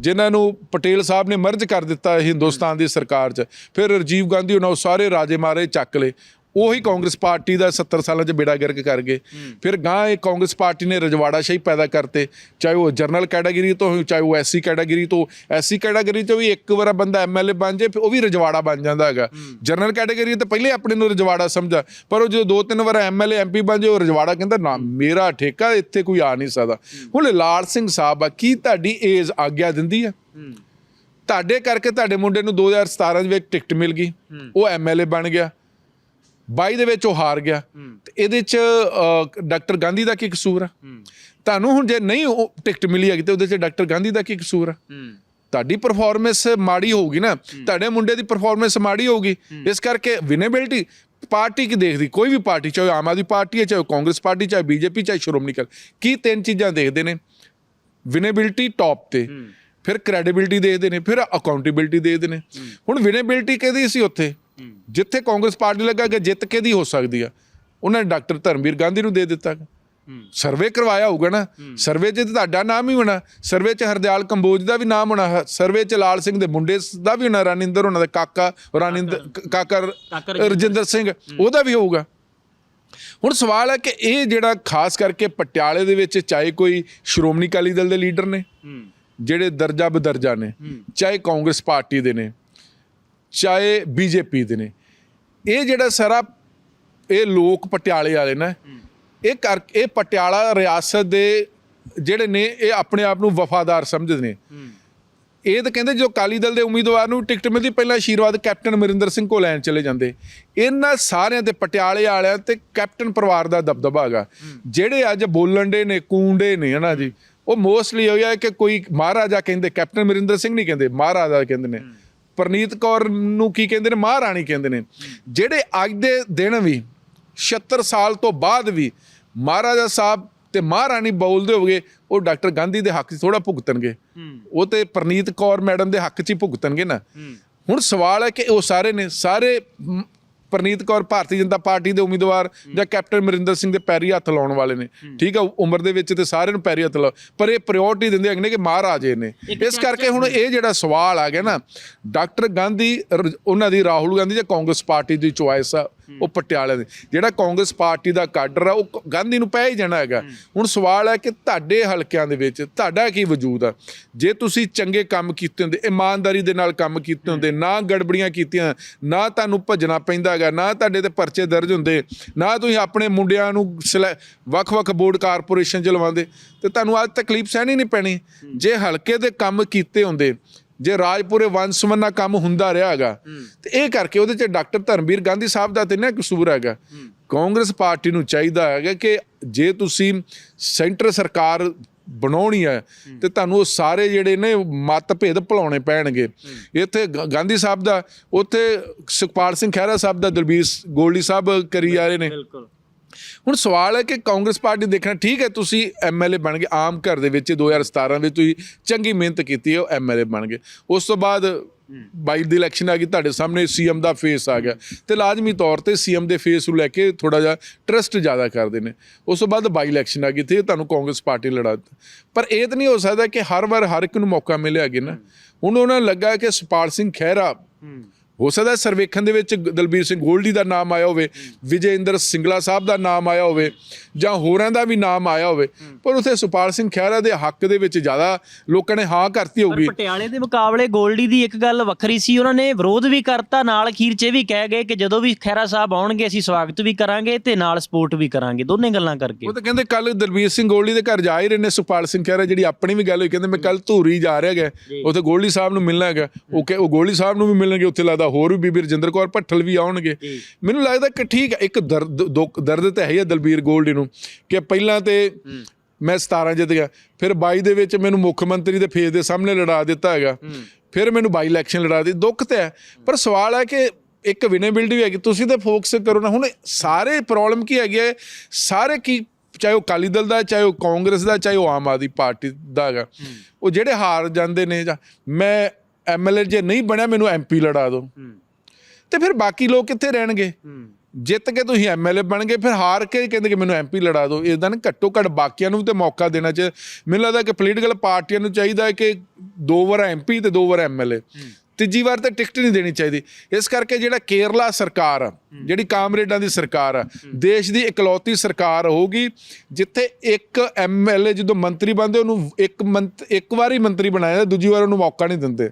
ਜਿਨ੍ਹਾਂ ਨੂੰ ਪਟੇਲ ਸਾਹਿਬ ਨੇ ਮਰਜ ਕਰ ਦਿੱਤਾ ਹਿੰਦੁਸਤਾਨ ਦੀ ਸਰਕਾਰ 'ਚ। ਫਿਰ ਰਾਜੀਵ ਗਾਂਧੀ ਉਹਨਾਂ ਉਹ ਸਾਰੇ ਰਾਜੇ ਮਾਰੇ ਚੱਕ ਲਏ। ਉਹੀ ਕਾਂਗਰਸ ਪਾਰਟੀ ਦਾ 70 ਸਾਲਾਂ 'ਚ ਬੇੜਾ ਗਰਕ ਕਰ ਗਏ। ਫਿਰ ਗਾਂ ਇਹ ਕਾਂਗਰਸ ਪਾਰਟੀ ਨੇ ਰਜਵਾੜਾ ਸ਼ਾਹੀ ਪੈਦਾ ਕਰਤੇ। ਚਾਹੇ ਉਹ ਜਰਨਲ ਕੈਟਾਗਰੀ ਤੋਂ ਹੋਵੇ ਚਾਹੇ ਉਹ ਐਸਸੀ ਕੈਟਾਗਰੀ ਤੋਂ। ਐਸਸੀ ਕੈਟਾਗਰੀ 'ਚ ਵੀ ਇੱਕ ਵਾਰ ਬੰਦਾ ਐਮਐਲਏ ਬਣ ਜੇ ਫਿਰ ਉਹ ਵੀ ਰਜਵਾੜਾ ਬਣ ਜਾਂਦਾ ਹੈਗਾ। ਜਰਨਲ ਕੈਟਾਗਰੀ ਤਾਂ ਪਹਿਲੇ ਆਪਣੇ ਨੂੰ ਰਜਵਾੜਾ ਸਮਝਾ। ਪਰ ਉਹ ਜਦੋਂ ਦੋ ਤਿੰਨ ਵਾਰ ਐਮਐਲਏ ਐਮਪੀ ਬਣ ਜੇ ਉਹ ਰਜਵਾੜਾ ਕਹਿੰਦਾ ਨਾ ਮੇਰਾ ਠੇਕਾ ਇੱਥੇ ਕੋਈ ਆ ਨਹੀਂ ਸਕਦਾ। ਹੁਣ ਲਾਲ ਸਿੰਘ ਸਾਹਿਬ ਆ ਕੀ ਤੁਹਾਡੀ ਏਜ ਆਗਿਆ ਦਿੰਦੀ ਆ? ਤੁਹਾਡੇ ਕਰਕੇ ਤੁਹਾਡੇ ਮੁੰਡੇ ਨੂੰ 2017 ਦੇ ਵਿੱਚ ਟਿਕਟ ਮਿਲ ਗਈ। ਉਹ ਐਮਐਲਏ ਬਣ ਗਿਆ। 22 ਦੇ ਵਿੱਚ ਉਹ ਹਾਰ ਗਿਆ। ਤੇ ਇਹਦੇ ਚ ਡਾਕਟਰ ਗਾਂਧੀ ਦਾ ਕੀ ਕਸੂਰ ਆ? ਤੁਹਾਨੂੰ ਹੁਣ ਜੇ ਨਹੀਂ ਉਹ ਟਿਕਟ ਮਿਲੀ ਹੈਗੀ ਤੇ ਉਹਦੇ ਚ ਡਾਕਟਰ ਗਾਂਧੀ ਦਾ ਕੀ ਕਸੂਰ ਆ? ਤੁਹਾਡੀ ਪਰਫਾਰਮੈਂਸ ਮਾੜੀ ਹੋਊਗੀ ਨਾ। ਤੁਹਾਡੇ ਮੁੰਡੇ ਦੀ ਪਰਫਾਰਮੈਂਸ ਮਾੜੀ ਹੋਊਗੀ। ਇਸ ਕਰਕੇ ਵਿਨੇਬਿਲਟੀ ਪਾਰਟੀ ਕੀ ਦੇਖਦੀ? ਕੋਈ ਵੀ ਪਾਰਟੀ ਚਾਹੇ ਆਮ ਆਦਮੀ ਪਾਰਟੀ ਹੈ ਚਾਹੇ ਕਾਂਗਰਸ ਪਾਰਟੀ ਚਾਹੇ ਬੀਜੇਪੀ ਚਾਹੇ ਸ਼੍ਰੋਮਣੀ ਅਕਾਲੀ। ਕੀ ਤਿੰਨ ਚੀਜ਼ਾਂ ਦੇਖਦੇ ਨੇ? ਵਿਨੇਬਿਲਟੀ ਟੌਪ ਤੇ। ਫਿਰ ਕ੍ਰੈਡੀਬਿਲਟੀ ਦੇਖਦੇ ਨੇ ਫਿਰ ਅਕਾਊਂਟੇਬਿਲਟੀ ਦੇਖਦੇ ਨੇ। ਹੁਣ ਵਿਨੇਬਿਲਟੀ ਕਿਹਦੀ ਸੀ ਉੱਥੇ? ਜਿੱਥੇ ਕਾਂਗਰਸ ਪਾਰਟੀ ਲੱਗਾ ਕਿ ਜਿੱਤ ਕਿਹਦੀ ਹੋ ਸਕਦੀ ਆ? ਉਹਨਾਂ ਨੇ ਡਾਕਟਰ ਧਰਮਵੀਰ ਗਾਂਧੀ ਨੂੰ ਦੇ ਦਿੱਤਾ। ਸਰਵੇ ਕਰਵਾਇਆ ਹੋਊਗਾ ਨਾ। ਸਰਵੇ 'ਚ ਤੁਹਾਡਾ ਨਾਮ ਹੀ ਹੋਣਾ। ਸਰਵੇ 'ਚ ਹਰਦਿਆਲ ਕੰਬੋਜ ਦਾ ਵੀ ਨਾਮ ਹੋਣਾ। ਸਰਵੇ 'ਚ ਲਾਲ ਸਿੰਘ ਦੇ ਮੁੰਡੇ ਦਾ ਵੀ ਹੋਣਾ ਰਾਨਿੰਦਰ ਉਹਨਾਂ ਦਾ ਕਾਕਾ ਰਾਨਿੰਦਰ ਕਾਕਾ। ਕਾਕਾ ਰਜਿੰਦਰ। ਸਿੰਘ ਉਹਦਾ ਵੀ ਹੋਊਗਾ। ਹੁਣ ਸਵਾਲ ਹੈ ਕਿ ਇਹ ਜਿਹੜਾ ਖਾਸ ਕਰਕੇ ਪਟਿਆਲੇ ਦੇ ਵਿੱਚ ਚਾਹੇ ਕੋਈ ਸ਼੍ਰੋਮਣੀ ਅਕਾਲੀ ਦਲ ਦੇ ਲੀਡਰ ਨੇ ਜਿਹੜੇ ਦਰਜਾ ਬਦਰਜਾ ਨੇ ਚਾਹੇ ਕਾਂਗਰਸ ਪਾਰਟੀ ਦੇ ਨੇ ਚਾਹੇ ਬੀਜੇਪੀ ਦੇ ਨੇ ਇਹ ਜਿਹੜਾ ਸਾਰਾ ਇਹ ਲੋਕ ਪਟਿਆਲੇ ਵਾਲੇ ਨਾ ਇਹ ਕਰ ਇਹ ਪਟਿਆਲਾ ਰਿਆਸਤ ਦੇ ਜਿਹੜੇ ਨੇ ਇਹ ਆਪਣੇ ਆਪ ਨੂੰ ਵਫਾਦਾਰ ਸਮਝਦੇ ਨੇ। ਇਹ ਤਾਂ ਕਹਿੰਦੇ ਜੋ ਕਾਲੀ ਦਲ ਦੇ ਉਮੀਦਵਾਰ ਨੂੰ ਟਿਕਟ ਮਿਲਦੀ ਪਹਿਲਾਂ ਆਸ਼ੀਰਵਾਦ ਕੈਪਟਨ ਅਮਰਿੰਦਰ ਸਿੰਘ ਕੋ ਲੈਣ ਚਲੇ ਜਾਂਦੇ। ਇਹਨਾਂ ਸਾਰਿਆਂ ਤੇ ਪਟਿਆਲੇ ਵਾਲਿਆਂ ਤੇ ਕੈਪਟਨ ਪਰਿਵਾਰ ਦਾ ਦਬਦਬਾ ਹੈਗਾ। ਜਿਹੜੇ ਅੱਜ ਬੋਲਣ ਦੇ ਨੇ ਕੂੰਡੇ ਨੇ ਹਨਾ ਜੀ ਉਹ ਮੋਸਟਲੀ ਹੋਇਆ ਕਿ ਕੋਈ ਮਹਾਰਾਜਾ ਕਹਿੰਦੇ ਕੈਪਟਨ ਅਮਰਿੰਦਰ ਸਿੰਘ ਨਹੀਂ ਕਹਿੰਦੇ ਮਹਾਰਾਜਾ ਕਹਿੰਦੇ ਨੇ। ਪ੍ਰਨੀਤ ਕੌਰ ਨੂੰ ਕੀ ਕਹਿੰਦੇ ਨੇ? ਮਹਾਰਾਣੀ ਕਹਿੰਦੇ ਨੇ। ਜਿਹੜੇ ਅੱਜ ਦੇ ਦਿਨ ਵੀ 76 ਸਾਲ ਤੋਂ ਬਾਅਦ ਵੀ ਮਹਾਰਾਜਾ ਸਾਹਿਬ ਤੇ ਮਹਾਰਾਣੀ ਬੋਲਦੇ ਹੋਗੇ ਉਹ ਡਾਕਟਰ ਗਾਂਧੀ ਦੇ ਹੱਕ 'ਚ ਥੋੜਾ ਭੁਗਤਣਗੇ। ਉਹ ਤੇ ਪ੍ਰਨੀਤ ਕੌਰ ਮੈਡਮ ਦੇ ਹੱਕ 'ਚ ਹੀ ਭੁਗਤਣਗੇ ਨਾ। ਹੁਣ ਸਵਾਲ ਹੈ ਕਿ ਉਹ ਸਾਰੇ ਨੇ ਸਾਰੇ ਪ੍ਰਨੀਤ ਕੌਰ ਭਾਰਤੀ ਜਨਤਾ ਪਾਰਟੀ ਦੇ ਉਮੀਦਵਾਰ ਜਾਂ ਕੈਪਟਨ ਅਮਰਿੰਦਰ ਸਿੰਘ ਦੇ ਪੈਰੀ ਹੱਥ ਲਾਉਣ ਵਾਲੇ ਨੇ। ਠੀਕ ਆ ਉਮਰ ਦੇ ਵਿੱਚ ਤੇ ਸਾਰਿਆਂ ਨੂੰ ਪੈਰੀ ਹੱਥ ਲਾਓ। ਪਰ ਇਹ ਪ੍ਰਾਇੋਰਟੀ ਦਿੰਦੇ ਹੈਗੇ ਨੇ ਕਿ ਮਹਾਰਾਜੇ ਨੇ। ਇਸ ਕਰਕੇ ਹੁਣ ਇਹ ਜਿਹੜਾ ਸਵਾਲ ਆ ਗਿਆ ਨਾ ਡਾਕਟਰ ਗਾਂਧੀ ਉਹਨਾਂ ਦੀ ਰਾਹੁਲ ਗਾਂਧੀ ਜਾਂ ਕਾਂਗਰਸ ਪਾਰਟੀ ਦੀ ਚੁਆਇਸ ਆ ਉਹ ਪਟਿਆਲੇ ਦੇ। ਜਿਹੜਾ ਕਾਂਗਰਸ ਪਾਰਟੀ ਦਾ ਕਾਡਰ ਆ ਉਹ ਗਾਂਧੀ ਨੂੰ ਪੈ ਹੀ ਜਾਣਾ ਹੈਗਾ। ਹੁਣ ਸਵਾਲ ਹੈ ਕਿ ਤੁਹਾਡੇ ਹਲਕਿਆਂ ਦੇ ਵਿੱਚ ਤੁਹਾਡਾ ਕੀ ਵਜੂਦ ਆ? ਜੇ ਤੁਸੀਂ ਚੰਗੇ ਕੰਮ ਕੀਤੇ ਹੁੰਦੇ ਇਮਾਨਦਾਰੀ ਦੇ ਨਾਲ ਕੰਮ ਕੀਤੇ ਹੁੰਦੇ ਨਾ ਗੜਬੜੀਆਂ ਕੀਤੀਆਂ ਨਾ ਤੁਹਾਨੂੰ ਭੱਜਣਾ ਪੈਂਦਾ ਹੈਗਾ ਨਾ ਤੁਹਾਡੇ ਤੇ ਪਰਚੇ ਦਰਜ ਹੁੰਦੇ ਨਾ ਤੁਸੀਂ ਆਪਣੇ ਮੁੰਡਿਆਂ ਨੂੰ ਵੱਖ-ਵੱਖ ਬੋਰਡ ਕਾਰਪੋਰੇਸ਼ਨ ਚ ਲਵਾਉਂਦੇ ਤੇ ਤੁਹਾਨੂੰ ਅੱਜ ਤਕਲੀਫ ਸਹਿਣੀ ਨਹੀਂ ਪੈਣੀ। ਜੇ ਹਲਕੇ ਦੇ ਕੰਮ ਕੀਤੇ ਹੁੰਦੇ ਜੇ ਰਾਜਪੁਰੇ ਵੰਸਵੰਨਾ ਕੰਮ ਹੁੰਦਾ ਰਿਹਾ ਹੈਗਾ ਤੇ ਇਹ ਕਰਕੇ ਉਹਦੇ ਚ ਡਾਕਟਰ ਧਰਮਵੀਰ ਗਾਂਧੀ ਸਾਹਿਬ ਦਾ ਤੇ ਨਾ ਕਸੂਰ ਹੈਗਾ। ਕਾਂਗਰਸ ਪਾਰਟੀ ਨੂੰ ਚਾਹੀਦਾ ਹੈਗਾ ਕਿ ਜੇ ਤੁਸੀਂ ਸੈਂਟਰ ਸਰਕਾਰ ਬਣਾਉਣੀ ਹੈ ਤੇ ਤੁਹਾਨੂੰ ਉਹ ਸਾਰੇ ਜਿਹੜੇ ਨੇ ਮਤ ਭੇਦ ਭੁਲਾਉਣੇ ਪੈਣਗੇ। ਇੱਥੇ ਗਾਂਧੀ ਸਾਹਿਬ ਦਾ ਉੱਥੇ ਸੁਖਪਾਲ ਸਿੰਘ ਖਹਿਰਾ ਸਾਹਿਬ ਦਾ ਦਲਬੀਰ ਗੋਲਡੀ ਸਾਹਿਬ ਕਰੀ ਜਾ ਰਹੇ ਨੇ। ਬਿਲਕੁਲ। ਹੁਣ ਸਵਾਲ ਹੈ ਕਿ ਕਾਂਗਰਸ ਪਾਰਟੀ ਦੇਖਣਾ ਠੀਕ ਹੈ, ਤੁਸੀਂ ਐਮਐਲਏ ਬਣ ਗਏ, ਆਮ ਘਰ ਦੇ ਵਿੱਚ 2017 ਵਿੱਚ ਤੁਸੀਂ ਚੰਗੀ ਮਿਹਨਤ ਕੀਤੀ ਹੈ, ਉਹ ਐਮਐਲਏ ਬਣ ਗਏ। ਉਸ ਤੋਂ ਬਾਅਦ 22 ਦੀ ਇਲੈਕਸ਼ਨ ਆ ਗਈ, ਤੁਹਾਡੇ ਸਾਹਮਣੇ ਸੀਐਮ ਦਾ ਫੇਸ ਆ ਗਿਆ। ਤੇ ਲਾਜ਼ਮੀ ਤੌਰ ਤੇ ਸੀਐਮ ਦੇ ਫੇਸ ਨੂੰ ਲੈ ਕੇ ਥੋੜਾ ਜਿਹਾ ਟਰਸਟ ਜ਼ਿਆਦਾ ਕਰਦੇ ਨੇ। ਉਸ ਤੋਂ ਬਾਅਦ ਬਾਈ ਇਲੈਕਸ਼ਨ ਆ ਗਈ ਤੇ ਤੁਹਾਨੂੰ ਕਾਂਗਰਸ ਪਾਰਟੀ ਲੜਾ ਪਰ ਇਹ ਤਾਂ ਨਹੀਂ ਹੋ ਸਕਦਾ ਕਿ ਹਰ ਵਾਰ ਹਰ ਇੱਕ ਨੂੰ ਮੌਕਾ ਮਿਲਿਆ ਅੱਗੇ ਨਾ। ਹੁਣ ਉਹਨਾਂ ਨੂੰ ਲੱਗਾ ਕਿ ਸੁਪਾਲ ਸਿੰਘ ਖਹਿਰਾ ਹੋ ਸਕਦਾ ਸਰਵੇਖਣ ਦੇ ਵਿੱਚ ਦਲਬੀਰ ਸਿੰਘ ਗੋਲਡੀ ਦਾ ਨਾਮ ਆਇਆ ਹੋਵੇ ਵਿਜੇਂਦਰ ਸਿੰਗਲਾ ਸਾਹਿਬ ਦਾ ਨਾਮ ਆਇਆ ਹੋਵੇ ਜਾਂ ਹੋਰਾਂ ਦਾ ਵੀ ਨਾਮ ਆਇਆ ਹੋਵੇ। ਪਰ ਉਥੇ ਸੁਪਾਲ ਸਿੰਘ ਖਹਿਰਾ ਦੇ ਹੱਕ ਦੇ ਵਿੱਚ ਜ਼ਿਆਦਾ ਲੋਕਾਂ ਨੇ ਹਾਂ ਕਰਤੀ ਪਰ ਹੋਊਗੀ ਪਟਿਆਲੇ ਦੇ ਮੁਕਾਬਲੇ ਗੋਲਡੀ ਦੀ ਇੱਕ ਗੱਲ ਵੱਖਰੀ ਸੀ ਉਹਨਾਂ ਨੇ ਵਿਰੋਧ ਵੀ ਕਰਤਾ ਨਾਲ ਅਖੀਰ 'ਚ ਵੀ ਕਹਿ ਗਏ ਕਿ ਜਦੋਂ ਵੀ ਖੈਰਾ ਸਾਹਿਬ ਆਉਣਗੇ ਅਸੀਂ ਸਵਾਗਤ ਵੀ ਕਰਾਂਗੇ ਤੇ ਨਾਲ ਸਪੋਰਟ ਵੀ ਕਰਾਂਗੇ ਦੋਨੇ ਗੱਲਾਂ ਕਰਕੇ। ਉਹ ਤਾਂ ਕਹਿੰਦੇ ਕੱਲ ਦਲਬੀਰ ਸਿੰਘ ਗੋਲਡੀ ਦੇ ਘਰ ਜਾ ਹੀ ਰਹੇ ਨੇ ਸੁਪਾਲ ਸਿੰਘ ਖਹਿਰਾ ਜਿਹੜੀ ਆਪਣੀ ਵੀ ਗੱਲ ਹੋਈ ਕਹਿੰਦੇ ਮੈਂ ਕੱਲ ਧੂਰੀ ਜਾ ਰਿਹਾ ਹੈਗਾ ਉਥੇ ਗੋਲਡੀ ਸਾਹਿਬ ਨੂੰ ਮਿਲਣਾ ਹੈਗਾ। ਉਹ ਉਹ ਗੋਲਡੀ ਸਾਹਿਬ ਨੂੰ ਵੀ ਮਿਲਣਗੇ ਉੱਥੇ ਲੱਗਦਾ ਹੋਰ ਵੀ ਬੀਬੀ ਰਜਿੰਦਰ ਕੌਰ ਭੱਠਲ ਵੀ ਆਉਣਗੇ। ਮੈਨੂੰ ਲੱਗਦਾ ਕਿ ਠੀਕ ਹੈ ਇੱਕ ਦਰਦ ਦੁੱਖ- ਦਰਦ ਤਾਂ ਹੈ ਹੀ ਦਲਬੀਰ ਗੋਲਡੀ ਨੂੰ ਕਿ ਪਹਿਲਾਂ ਤੇ ਮੈਂ 17 ਜਿੱਤ ਗਿਆ ਫਿਰ 22 ਦੇ ਵਿੱਚ ਮੈਨੂੰ ਮੁੱਖ ਮੰਤਰੀ ਦੇ ਫੇਸ ਦੇ ਸਾਹਮਣੇ ਲੜਾ ਦਿੱਤਾ ਹੈਗਾ ਫਿਰ ਮੈਨੂੰ 22 ਇਲੈਕਸ਼ਨ ਲੜਾ ਦਿੱਤੀ। ਦੁੱਖ ਤੇ ਹੈ ਪਰ ਸਵਾਲ ਹੈ ਕਿ ਇੱਕ ਵਿਨੇਬਿਲਟੀ ਵੀ ਹੈਗੀ ਤੁਸੀਂ ਤੇ ਫੋਕਸ ਕਰੋ ਨਾ। ਹੁਣ ਸਾਰੇ ਪ੍ਰੋਬਲਮ ਕੀ ਹੈਗੀ ਹੈ ਸਾਰੇ ਕੀ ਚਾਹੇ ਉਹ ਅਕਾਲੀ ਦਲ ਦਾ ਚਾਹੇ ਉਹ ਕਾਂਗਰਸ ਦਾ ਚਾਹੇ ਉਹ ਆਮ ਆਦਮੀ ਪਾਰਟੀ ਦਾ ਹੈਗਾ ਉਹ ਜਿਹੜੇ ਹਾਰ ਜਾਂਦੇ ਨੇ ਜਾਂ ਮੈਂ ਐਮਐਲਏ ਜੇ ਨਹੀਂ ਬਣਿਆ ਮੈਨੂੰ ਐਮਪੀ ਲੜਾ ਦਿਓ। ਤੇ ਫਿਰ ਬਾਕੀ ਲੋਕ ਕਿੱਥੇ ਰਹਿਣਗੇ? ਜਿੱਤ ਕੇ ਤੁਸੀਂ ਐਮਐਲਏ ਬਣ ਗਏ ਫਿਰ ਹਾਰ ਕੇ ਕਹਿੰਦੇ ਕਿ ਮੈਨੂੰ ਐਮਪੀ ਲੜਾ ਦਿਓ। ਇਦਾਂ ਨਾ ਘੱਟੋ ਘੱਟ ਬਾਕੀਆਂ ਨੂੰ ਤੇ ਮੌਕਾ ਦੇਣਾ ਚਾਹੀਦਾ। ਮੈਨੂੰ ਲੱਗਦਾ ਕਿ ਪੋਲੀਟੀਕਲ ਪਾਰਟੀਆਂ ਨੂੰ ਚਾਹੀਦਾ ਹੈ ਕਿ ਦੋ ਵਾਰ ਐਮਪੀ ਤੇ ਦੋ ਵਾਰ ਐਮਐਲਏ ਤੀਜੀ ਵਾਰ ਤਾਂ ਟਿਕਟ ਨਹੀਂ ਦੇਣੀ ਚਾਹੀਦੀ। ਇਸ ਕਰਕੇ ਜਿਹੜਾ ਕੇਰਲਾ ਸਰਕਾਰ ਆ ਜਿਹੜੀ ਕਾਮਰੇਡਾਂ ਦੀ ਸਰਕਾਰ ਆ ਦੇਸ਼ ਦੀ ਇਕਲੌਤੀ ਸਰਕਾਰ ਹੋਊਗੀ ਜਿੱਥੇ ਇੱਕ ਐਮਐਲਏ ਜਦੋਂ ਮੰਤਰੀ ਬਣਦੇ ਉਹਨੂੰ ਇੱਕ ਮੰਤ ਇੱਕ ਵਾਰ ਹੀ ਮੰਤਰੀ ਬਣਾਇਆ ਦੂਜੀ ਵਾਰ ਉਹਨੂੰ ਮੌਕਾ ਨਹੀਂ ਦਿੰਦੇ।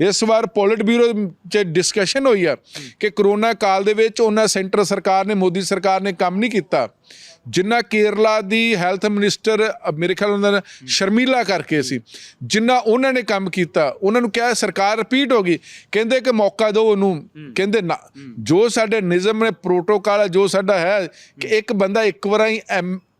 ਇਸ ਵਾਰ ਪੋਲਿਟ ਬਿਊਰੋ 'ਚ ਡਿਸਕਸ਼ਨ ਹੋਈ ਆ ਕਿ ਕਰੋਨਾ ਕਾਲ ਦੇ ਵਿੱਚ ਉਹਨਾਂ ਸੈਂਟਰ ਸਰਕਾਰ ਨੇ ਮੋਦੀ ਸਰਕਾਰ ਨੇ ਕੰਮ ਨਹੀਂ ਕੀਤਾ। ਜਿੰਨਾ ਕੇਰਲਾ ਦੀ ਹੈਲਥ ਮਿਨਿਸਟਰ ਮੇਰੇ ਖਿਆਲ ਉਹਨਾਂ ਦਾ ਸ਼ਰਮੀਲਾ ਕਰਕੇ ਸੀ ਜਿੰਨਾ ਉਹਨਾਂ ਨੇ ਕੰਮ ਕੀਤਾ ਉਹਨਾਂ ਨੂੰ ਕਿਹਾ ਸਰਕਾਰ ਰਿਪੀਟ ਹੋ ਗਈ ਕਹਿੰਦੇ ਕਿ ਮੌਕਾ ਦਿਓ ਉਹਨੂੰ ਕਹਿੰਦੇ ਨਾ ਜੋ ਸਾਡੇ ਨਿਯਮ ਨੇ ਪ੍ਰੋਟੋਕਾਲ ਹੈ ਜੋ ਸਾਡਾ ਹੈ ਕਿ ਇੱਕ ਬੰਦਾ ਇੱਕ ਵਾਰ ਹੀ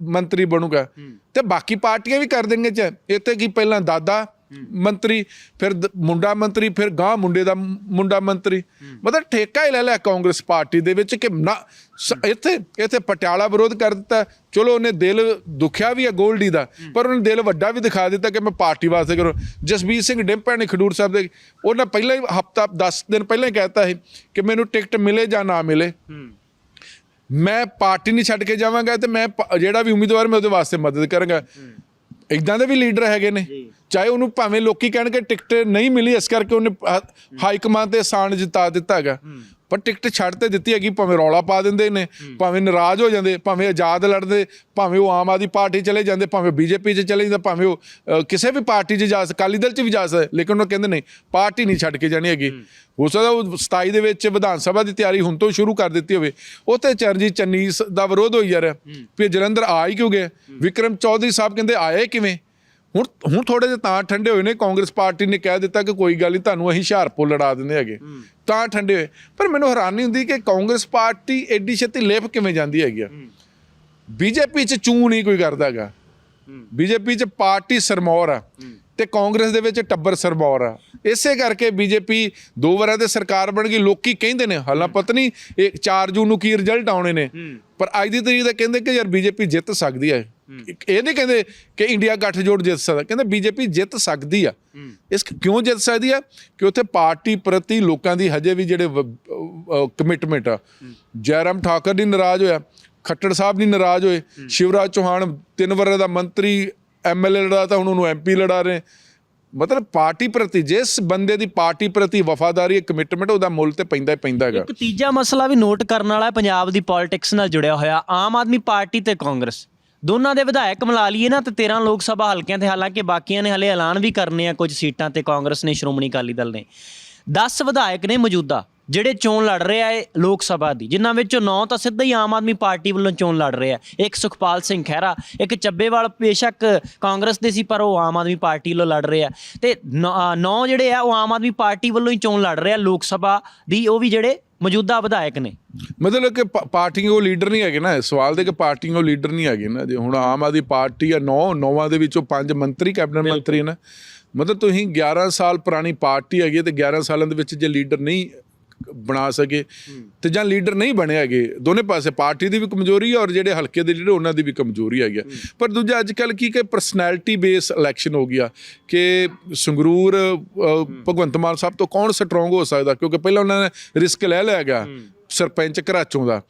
ਮੰਤਰੀ ਬਣੂਗਾ ਤੇ ਬਾਕੀ ਪਾਰਟੀਆਂ ਵੀ ਕਰ ਦੇਣਗੇ ਚ ਇੱਥੇ ਕੀ ਪਹਿਲਾਂ ਦਾਦਾ ਮੰਤਰੀ, ਫਿਰ ਦ- ਮੁੰਡਾ ਮੰਤਰੀ, ਫਿਰ ਗਾਂ ਮੁੰਡੇ ਦਾ ਮੁੰਡਾ ਮੰਤਰੀ। ਮਤਲਬ ਠੇਕਾ ਹੀ ਲੈ ਲਿਆ ਕਾਂਗਰਸ ਪਾਰਟੀ ਦੇ ਵਿੱਚ ਕਿ ਨਾ, ਸ- ਇੱਥੇ ਇੱਥੇ ਪਟਿਆਲਾ ਵਿਰੋਧ ਕਰ ਦਿੱਤਾ। ਚਲੋ ਉਹਨੇ ਦਿਲ ਦੁਖਿਆ ਵੀ ਹੈ ਗੋਲਡੀ ਦਾ, ਪਰ ਉਹਨੇ ਦਿਲ ਵੱਡਾ ਵੀ ਦਿਖਾ ਦਿੱਤਾ ਕਿ ਮੈਂ ਪਾਰਟੀ ਵਾਸਤੇ ਕਰੋ। ਜਸਬੀਰ ਸਿੰਘ ਡਿੰਪਾ ਨੇ ਖਡੂਰ ਸਾਹਿਬ ਦੇ, ਉਹਨਾਂ ਪਹਿਲਾਂ ਹੀ ਹਫਤਾ 10 ਦਿਨ ਪਹਿਲਾਂ ਹੀ ਕਹਿਤਾ ਸੀ ਕਿ ਮੈਨੂੰ ਟਿਕਟ ਮਿਲੇ ਜਾਂ ਨਾ ਮਿਲੇ। ਮੈਂ ਪਾਰਟੀ ਨਹੀਂ ਛੱਡ ਕੇ ਜਾਵਾਂਗਾ ਤੇ ਮੈਂ ਜਿਹੜਾ ਵੀ ਉਮੀਦਵਾਰ ਮੈਂ ਉਹਦੇ ਵਾਸਤੇ ਮਦਦ ਕਰਾਂਗਾ। ਇਦਾਂ ਦੇ ਵੀ ਲੀਡਰ ਹੈਗੇ ਨੇ। ਚਾਹੇ ਉਹਨੂੰ ਭਾਵੇਂ ਲੋਕੀ ਕਹਿਣਗੇ ਟਿਕਟ ਨਹੀਂ ਮਿਲੀ ਇਸ ਕਰਕੇ ਉਹਨੇ ਹਾਈ ਕਮਾਂਡ ਤੇ ਸਾਨ ਜਿਤਾ ਦਿੱਤਾ ਹੈਗਾ। ਪਰ ਟਿਕਟ ਛੱਡ ਤੇ ਦਿੱਤੀ ਹੈਗੀ ਭਾਵੇਂ ਰੌਲਾ ਪਾ ਦਿੰਦੇ ਨੇ ਭਾਵੇਂ ਨਾਰਾਜ਼ ਹੋ ਜਾਂਦੇ ਭਾਵੇਂ ਆਜ਼ਾਦ ਲੜਦੇ ਭਾਵੇਂ ਉਹ ਆਮ ਆਦਮੀ ਪਾਰਟੀ ਚਲੇ ਜਾਂਦੇ ਭਾਵੇਂ ਬੀਜੇਪੀ 'ਚ ਚਲੇ ਜਾਂਦੇ ਭਾਵੇਂ ਉਹ ਕਿਸੇ ਵੀ ਪਾਰਟੀ 'ਚ ਜਾ ਅਕਾਲੀ ਦਲ 'ਚ ਵੀ ਜਾ ਸਕਦੇ ਲੇਕਿਨ ਉਹ ਕਹਿੰਦੇ ਨਹੀਂ ਪਾਰਟੀ ਨਹੀਂ ਛੱਡ ਕੇ ਜਾਣੀ ਹੈਗੀ। ਹੋ। ਸਕਦਾ ਉਹ 27 ਦੇ ਵਿੱਚ ਵਿਧਾਨ ਸਭਾ ਦੀ ਤਿਆਰੀ ਹੁਣ ਤੋਂ ਸ਼ੁਰੂ ਕਰ ਦਿੱਤੀ ਹੋਵੇ। ਉੱਥੇ ਚਰਨਜੀਤ ਚੰਨੀ ਸ- ਦਾ ਵਿਰੋਧ ਹੋਈ ਰਿਹਾ ਵੀ ਜਲੰਧਰ ਆ ਹੀ ਕਿਉਂ ਗਏ ਵਿਕਰਮ ਚੌਧਰੀ ਸਾਹਿਬ ਕਹਿੰਦੇ ਆਏ ਕਿਵੇਂ? ਹੁਣ ਹੁਣ ਥੋੜੇ ਜਿਹਾ ਤਾਂ ਠੰਡੇ ਹੋਏ ਨੇ ਕਾਂਗਰਸ ਪਾਰਟੀ ਨੇ ਕਹਿ ਦਿੱਤਾ ਕਿ ਕੋਈ ਗੱਲ ਨਹੀਂ ਤੁਹਾਨੂੰ ਅਸੀਂ ਹੁਸ਼ਿਆਰਪੁਰ ਲੜਾ ਦਿੰਦੇ ਹੈਗੇ। ਤਾਂ ਠੰਡੇ ਹੋਏ। ਪਰ ਮੈਨੂੰ ਹੈਰਾਨੀ ਹੁੰਦੀ ਕਿ ਕਾਂਗਰਸ ਪਾਰਟੀ ਐਡੀ ਛੇਤੀ ਲਿਪ ਕਿਵੇਂ ਜਾਂਦੀ ਹੈਗੀ ਆ? ਬੀਜੇਪੀ ਚ ਚੂੰ ਨਹੀਂ ਕੋਈ ਕਰਦਾ ਹੈਗਾ। ਬੀਜੇਪੀ ਚ ਪਾਰਟੀ ਸਰਮੌਰ ਆ ਤੇ ਕਾਂਗਰਸ ਦੇ ਵਿੱਚ ਟੱਬਰ ਸਰਮੌਰ ਆ। ਇਸੇ ਕਰਕੇ ਬੀਜੇਪੀ ਦੋ ਵਾਰਾਂ ਤੇ ਸਰਕਾਰ ਬਣ ਗਈ ਲੋਕੀ ਕਹਿੰਦੇ ਨੇ ਹਾਲਾਂ ਪਤਾ ਨਹੀਂ ਇਹ 4 ਜੂਨ ਨੂੰ ਕੀ ਰਿਜ਼ਲਟ ਆਉਣੇ ਨੇ। ਪਰ ਅੱਜ ਦੀ ਤਰੀਕ ਦਾ ਕਹਿੰਦੇ ਕਿ ਯਾਰ ਬੀਜੇਪੀ ਜਿੱਤ ਸਕਦੀ ਹੈ। ਇਹ ਨਹੀਂ ਕਹਿੰਦੇ ਕਿ ਇੰਡੀਆ ਗੱਠਜੋੜ ਜਿੱਤ ਸਕਦਾ। ਕਹਿੰਦੇ ਬੀਜੇਪੀ ਜਿੱਤ ਸਕਦੀ ਆ। ਇਸ ਕਿਉਂ ਜਿੱਤ ਸਕਦੀ ਆ? ਕਿ ਉੱਥੇ ਪਾਰਟੀ ਪ੍ਰਤੀ ਲੋਕਾਂ ਦੀ ਹਜੇ ਵੀ ਜਿਹੜੇ ਕਮਿਟਮੈਂਟ ਆ। ਜੈਰਾਮ ਠਾਕਰ ਦੀ ਨਾਰਾਜ਼ ਹੋਇਆ। ਖੱਟੜ ਸਾਹਿਬ ਨਹੀਂ ਨਾਰਾਜ਼ ਹੋਏ। ਸ਼ਿਵਰਾਜ ਚੌਹਾਨ ਤਿੰਨ ਵਾਰ ਦਾ ਮੰਤਰੀ ਐਮਐਲਏ ਲੜਾ ਤਾਂ ਹੁਣ ਉਹਨੂੰ ਐਮਪੀ ਲੜਾ ਰਹੇ। ਮਤਲਬ ਪਾਰਟੀ ਪ੍ਰਤੀ ਜਿਸ ਬੰਦੇ ਦੀ ਪਾਰਟੀ ਪ੍ਰਤੀ ਵਫਾਦਾਰੀ ਕਮਿਟਮੈਂਟ ਉਹਦਾ ਮੁੱਲ ਤੇ ਪੈਂਦਾ ਹੀ ਪੈਂਦਾ ਹੈਗਾ। ਇੱਕ ਤੀਜਾ ਮਸਲਾ ਵੀ ਨੋਟ ਕਰਨ ਵਾਲਾ ਹੈ ਪੰਜਾਬ ਦੀ ਪੋਲਿਟਿਕਸ ਨਾਲ ਜੁੜਿਆ ਹੋਇਆ। ਆਮ ਆਦਮੀ ਪਾਰਟੀ ਤੇ ਕਾਂਗਰਸ। ਦੋਨਾਂ ਦੇ ਵਿਧਾਇਕ ਮਿਲਾ ਲਈਏ ਨਾ ਤੇ 13 ਲੋਕ ਸਭਾ ਹਲਕਿਆਂ ਤੇ, ਹਾਲਾਂਕਿ ਬਾਕੀਆਂ ਨੇ ਹਲੇ ਐਲਾਨ ਵੀ ਕਰਨੇ ਆ, ਕੁਝ ਸੀਟਾਂ ਤੇ ਕਾਂਗਰਸ ਨੇ, ਸ਼੍ਰੋਮਣੀ ਅਕਾਲੀ ਦਲ ਨੇ। 10 ਵਿਧਾਇਕ ਨੇ ਮੌਜੂਦਾ, ਜਿਹੜੇ ਚੋਣ ਲੜ ਰਹੇ ਹੈ ਲੋਕ ਸਭਾ ਦੀ, ਜਿਨ੍ਹਾਂ ਵਿੱਚੋਂ 9 ਤਾਂ ਸਿੱਧਾ ਹੀ ਆਮ ਆਦਮੀ ਪਾਰਟੀ ਵੱਲੋਂ ਚੋਣ ਲੜ ਰਹੇ ਆ। ਇੱਕ ਸੁਖਪਾਲ ਸਿੰਘ ਖਹਿਰਾ, ਇੱਕ ਚੱਬੇਵਾਲ ਬੇਸ਼ੱਕ ਕਾਂਗਰਸ ਦੇ ਸੀ, ਪਰ ਉਹ ਆਮ ਆਦਮੀ ਪਾਰਟੀ ਵੱਲੋਂ ਲੜ ਰਹੇ ਆ। ਤੇ 9 ਜਿਹੜੇ ਆ, ਉਹ ਆਮ ਆਦਮੀ ਪਾਰਟੀ ਵੱਲੋਂ ਹੀ ਚੋਣ ਲੜ ਰਹੇ ਆ ਲੋਕ ਸਭਾ ਦੀ, ਉਹ ਵੀ ਜਿਹੜੇ ਮੌਜੂਦਾ ਵਿਧਾਇਕ ਨੇ। ਮਤਲਬ ਕਿ ਪਾ- ਪਾਰਟੀਆਂ ਉਹ ਲੀਡਰ ਨਹੀਂ ਹੈਗੇ ਨਾ ਸਵਾਲ ਦੇ ਕਿ ਪਾਰਟੀਆਂ ਉਹ ਲੀਡਰ ਨਹੀਂ ਹੈਗੇ ਨਾ। ਜੇ ਹੁਣ ਆਮ ਆਦਮੀ ਪਾਰਟੀ ਆ 9 ਨੌਵਾਂ ਦੇ ਵਿੱਚੋਂ ਪੰਜ ਮੰਤਰੀ ਕੈਬਨਿਟ ਮੰਤਰੀ ਨੇ। ਮਤਲਬ ਤੁਸੀਂ 11 ਸਾਲ ਪੁਰਾਣੀ ਪਾਰਟੀ ਹੈਗੀ ਹੈ ਤੇ 11 ਸਾਲਾਂ ਦੇ ਵਿੱਚ ਜੇ ਲੀਡਰ ਨਹੀਂ ਬਣਾ ਸਕੇ ਤੇ ਜਾਂ ਲੀਡਰ ਨਹੀਂ ਬਣੇ ਹੈਗੇ। ਦੋਨੇ ਪਾਸੇ ਪਾਰਟੀ ਦੀ ਵੀ ਕਮਜ਼ੋਰੀ ਹੈ ਔਰ ਜਿਹੜੇ ਹਲਕੇ ਦੇ ਲੀਡਰ ਉਹਨਾਂ ਦੀ ਵੀ ਕਮਜ਼ੋਰੀ ਹੈਗੀ ਹੈ। ਪਰ ਦੂਜਾ ਅੱਜ ਕੱਲ ਕੀ ਕਿ ਪਰਸਨੈਲਿਟੀ ਬੇਸ ਇਲੈਕਸ਼ਨ ਹੋ ਗਿਆ ਕਿ ਸੰਗਰੂਰ ਭਗਵੰਤ ਮਾਨ ਸਾਹਿਬ ਤੋਂ ਕੌਣ ਸਟਰੋਂਗ ਹੋ ਸਕਦਾ? ਕਿਉਂਕਿ ਪਹਿਲਾਂ ਉਹਨਾਂ ਨੇ ਰਿਸਕ ਲੈ ਲਿਆ ਗਿਆ ਸਰਪੰਚ ਘਰਾਚੋਂ ਦਾ।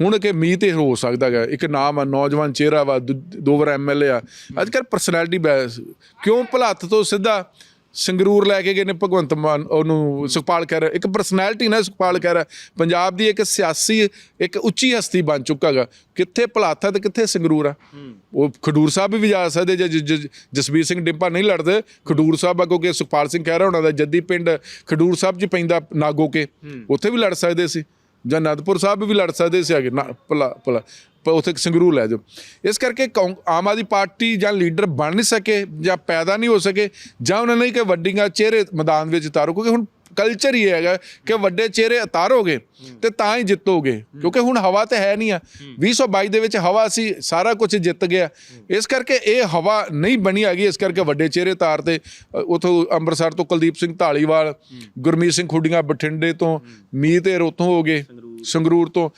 ਹੁਣ ਕਿ ਮੀਂਹ ਤੇ ਹੋ ਸਕਦਾ ਹੈਗਾ। ਇੱਕ ਨਾਮ ਆ, ਨੌਜਵਾਨ ਚਿਹਰਾ ਵਾ, ਦੂ- ਦੋ ਵਾਰ ਐਮਐਲਏ ਆ। ਅੱਜ ਕੱਲ ਪਰਸਨੈਲਿਟੀ ਬੈਸ ਕਿਉਂ ਭਲੱਤ ਤੋਂ ਸਿੱਧਾ? ਸੰਗਰੂਰ ਲੈ ਕੇ ਗਏ ਨੇ ਭਗਵੰਤ ਮਾਨ ਉਹਨੂੰ ਸੁਖਪਾਲ ਖਹਿਰਾ ਇੱਕ ਪਰਸਨੈਲਿਟੀ ਨਾ ਸੁਖਪਾਲ ਖਹਿਰਾ। ਪੰਜਾਬ ਦੀ ਇੱਕ ਸਿਆਸੀ ਇੱਕ ਉੱਚੀ ਹਸਤੀ ਬਣ ਚੁੱਕਾ ਹੈਗਾ। ਕਿੱਥੇ ਭਲਾਥਾ ਤੇ ਕਿੱਥੇ ਸੰਗਰੂਰ ਆ? ਉਹ ਖਡੂਰ ਸਾਹਿਬ ਵੀ ਜਾ ਸਕਦੇ ਜੇ ਜਸਬੀਰ ਸਿੰਘ ਡਿੰਪਾ ਨਹੀਂ ਲੜਦੇ ਖਡੂਰ ਸਾਹਿਬ ਆ ਕਿਉਂਕਿ ਸੁਖਪਾਲ ਸਿੰਘ ਖਹਿਰਾ ਉਹਨਾਂ ਦਾ ਜੱਦੀ ਪਿੰਡ ਖਡੂਰ ਸਾਹਿਬ 'ਚ ਪੈਂਦਾ ਨਾਗੋ ਕੇ ਉੱਥੇ ਵੀ ਲੜ ਸਕਦੇ ਸੀ। ਜਾਂ ਅਨੰਦਪੁਰ ਸਾਹਿਬ ਵੀ ਲੜ ਸਕਦੇ ਸੀ ਅਗੇ ਭਲਾ ਭਲਾ। ਉੱਥੇ ਸੰਗਰੂਰ ਲੈ ਜਾਓ। ਇਸ ਕਰਕੇ ਕੌਂ- ਆਮ ਆਦਮੀ ਪਾਰਟੀ ਜਾਂ ਲੀਡਰ ਬਣ ਨਹੀਂ ਸਕੇ ਜਾਂ ਪੈਦਾ ਨਹੀਂ ਹੋ ਸਕੇ ਜਾਂ ਉਹਨਾਂ ਨੇ ਕਿ ਵੱਡੀਆਂ ਚਿਹਰੇ ਮੈਦਾਨ ਵਿੱਚ ਉਤਾਰੋ, ਕਿਉਂਕਿ ਹੁਣ ਕਲਚਰ ਹੀ ਹੈਗਾ ਕਿ ਵੱਡੇ ਚਿਹਰੇ ਉਤਾਰੋਗੇ ਤੇ ਤਾਂ ਹੀ ਜਿੱਤੋਗੇ, ਕਿਉਂਕਿ ਹੁਣ ਹਵਾ ਤੇ ਹੈ ਨਹੀਂ ਆ। 2022 ਦੇ ਵਿੱਚ ਹਵਾ ਸੀ, ਸਾਰਾ ਕੁਝ ਜਿੱਤ ਗਿਆ। ਇਸ ਕਰਕੇ ਇਹ ਹਵਾ ਨਹੀਂ ਬਣੀ ਹੈਗੀ, ਇਸ ਕਰਕੇ ਵੱਡੇ ਚਿਹਰੇ ਤਾਰ ਤੇ ਉਥੋਂ ਅੰਮ੍ਰਿਤਸਰ ਤੋਂ ਕੁਲਦੀਪ ਸਿੰਘ ਢਾਲੀਵਾਲ ਗੁਰਮੀਤ ਸਿੰਘ ਖੁੱਡੀਆਂ ਬਠਿੰਡੇ ਤੋਂ ਮੀਤ ਏਰ ਉੱਥੋਂ ਹੋ ਗਏ। ਸੰਗਰੂਰ ਤੋਂ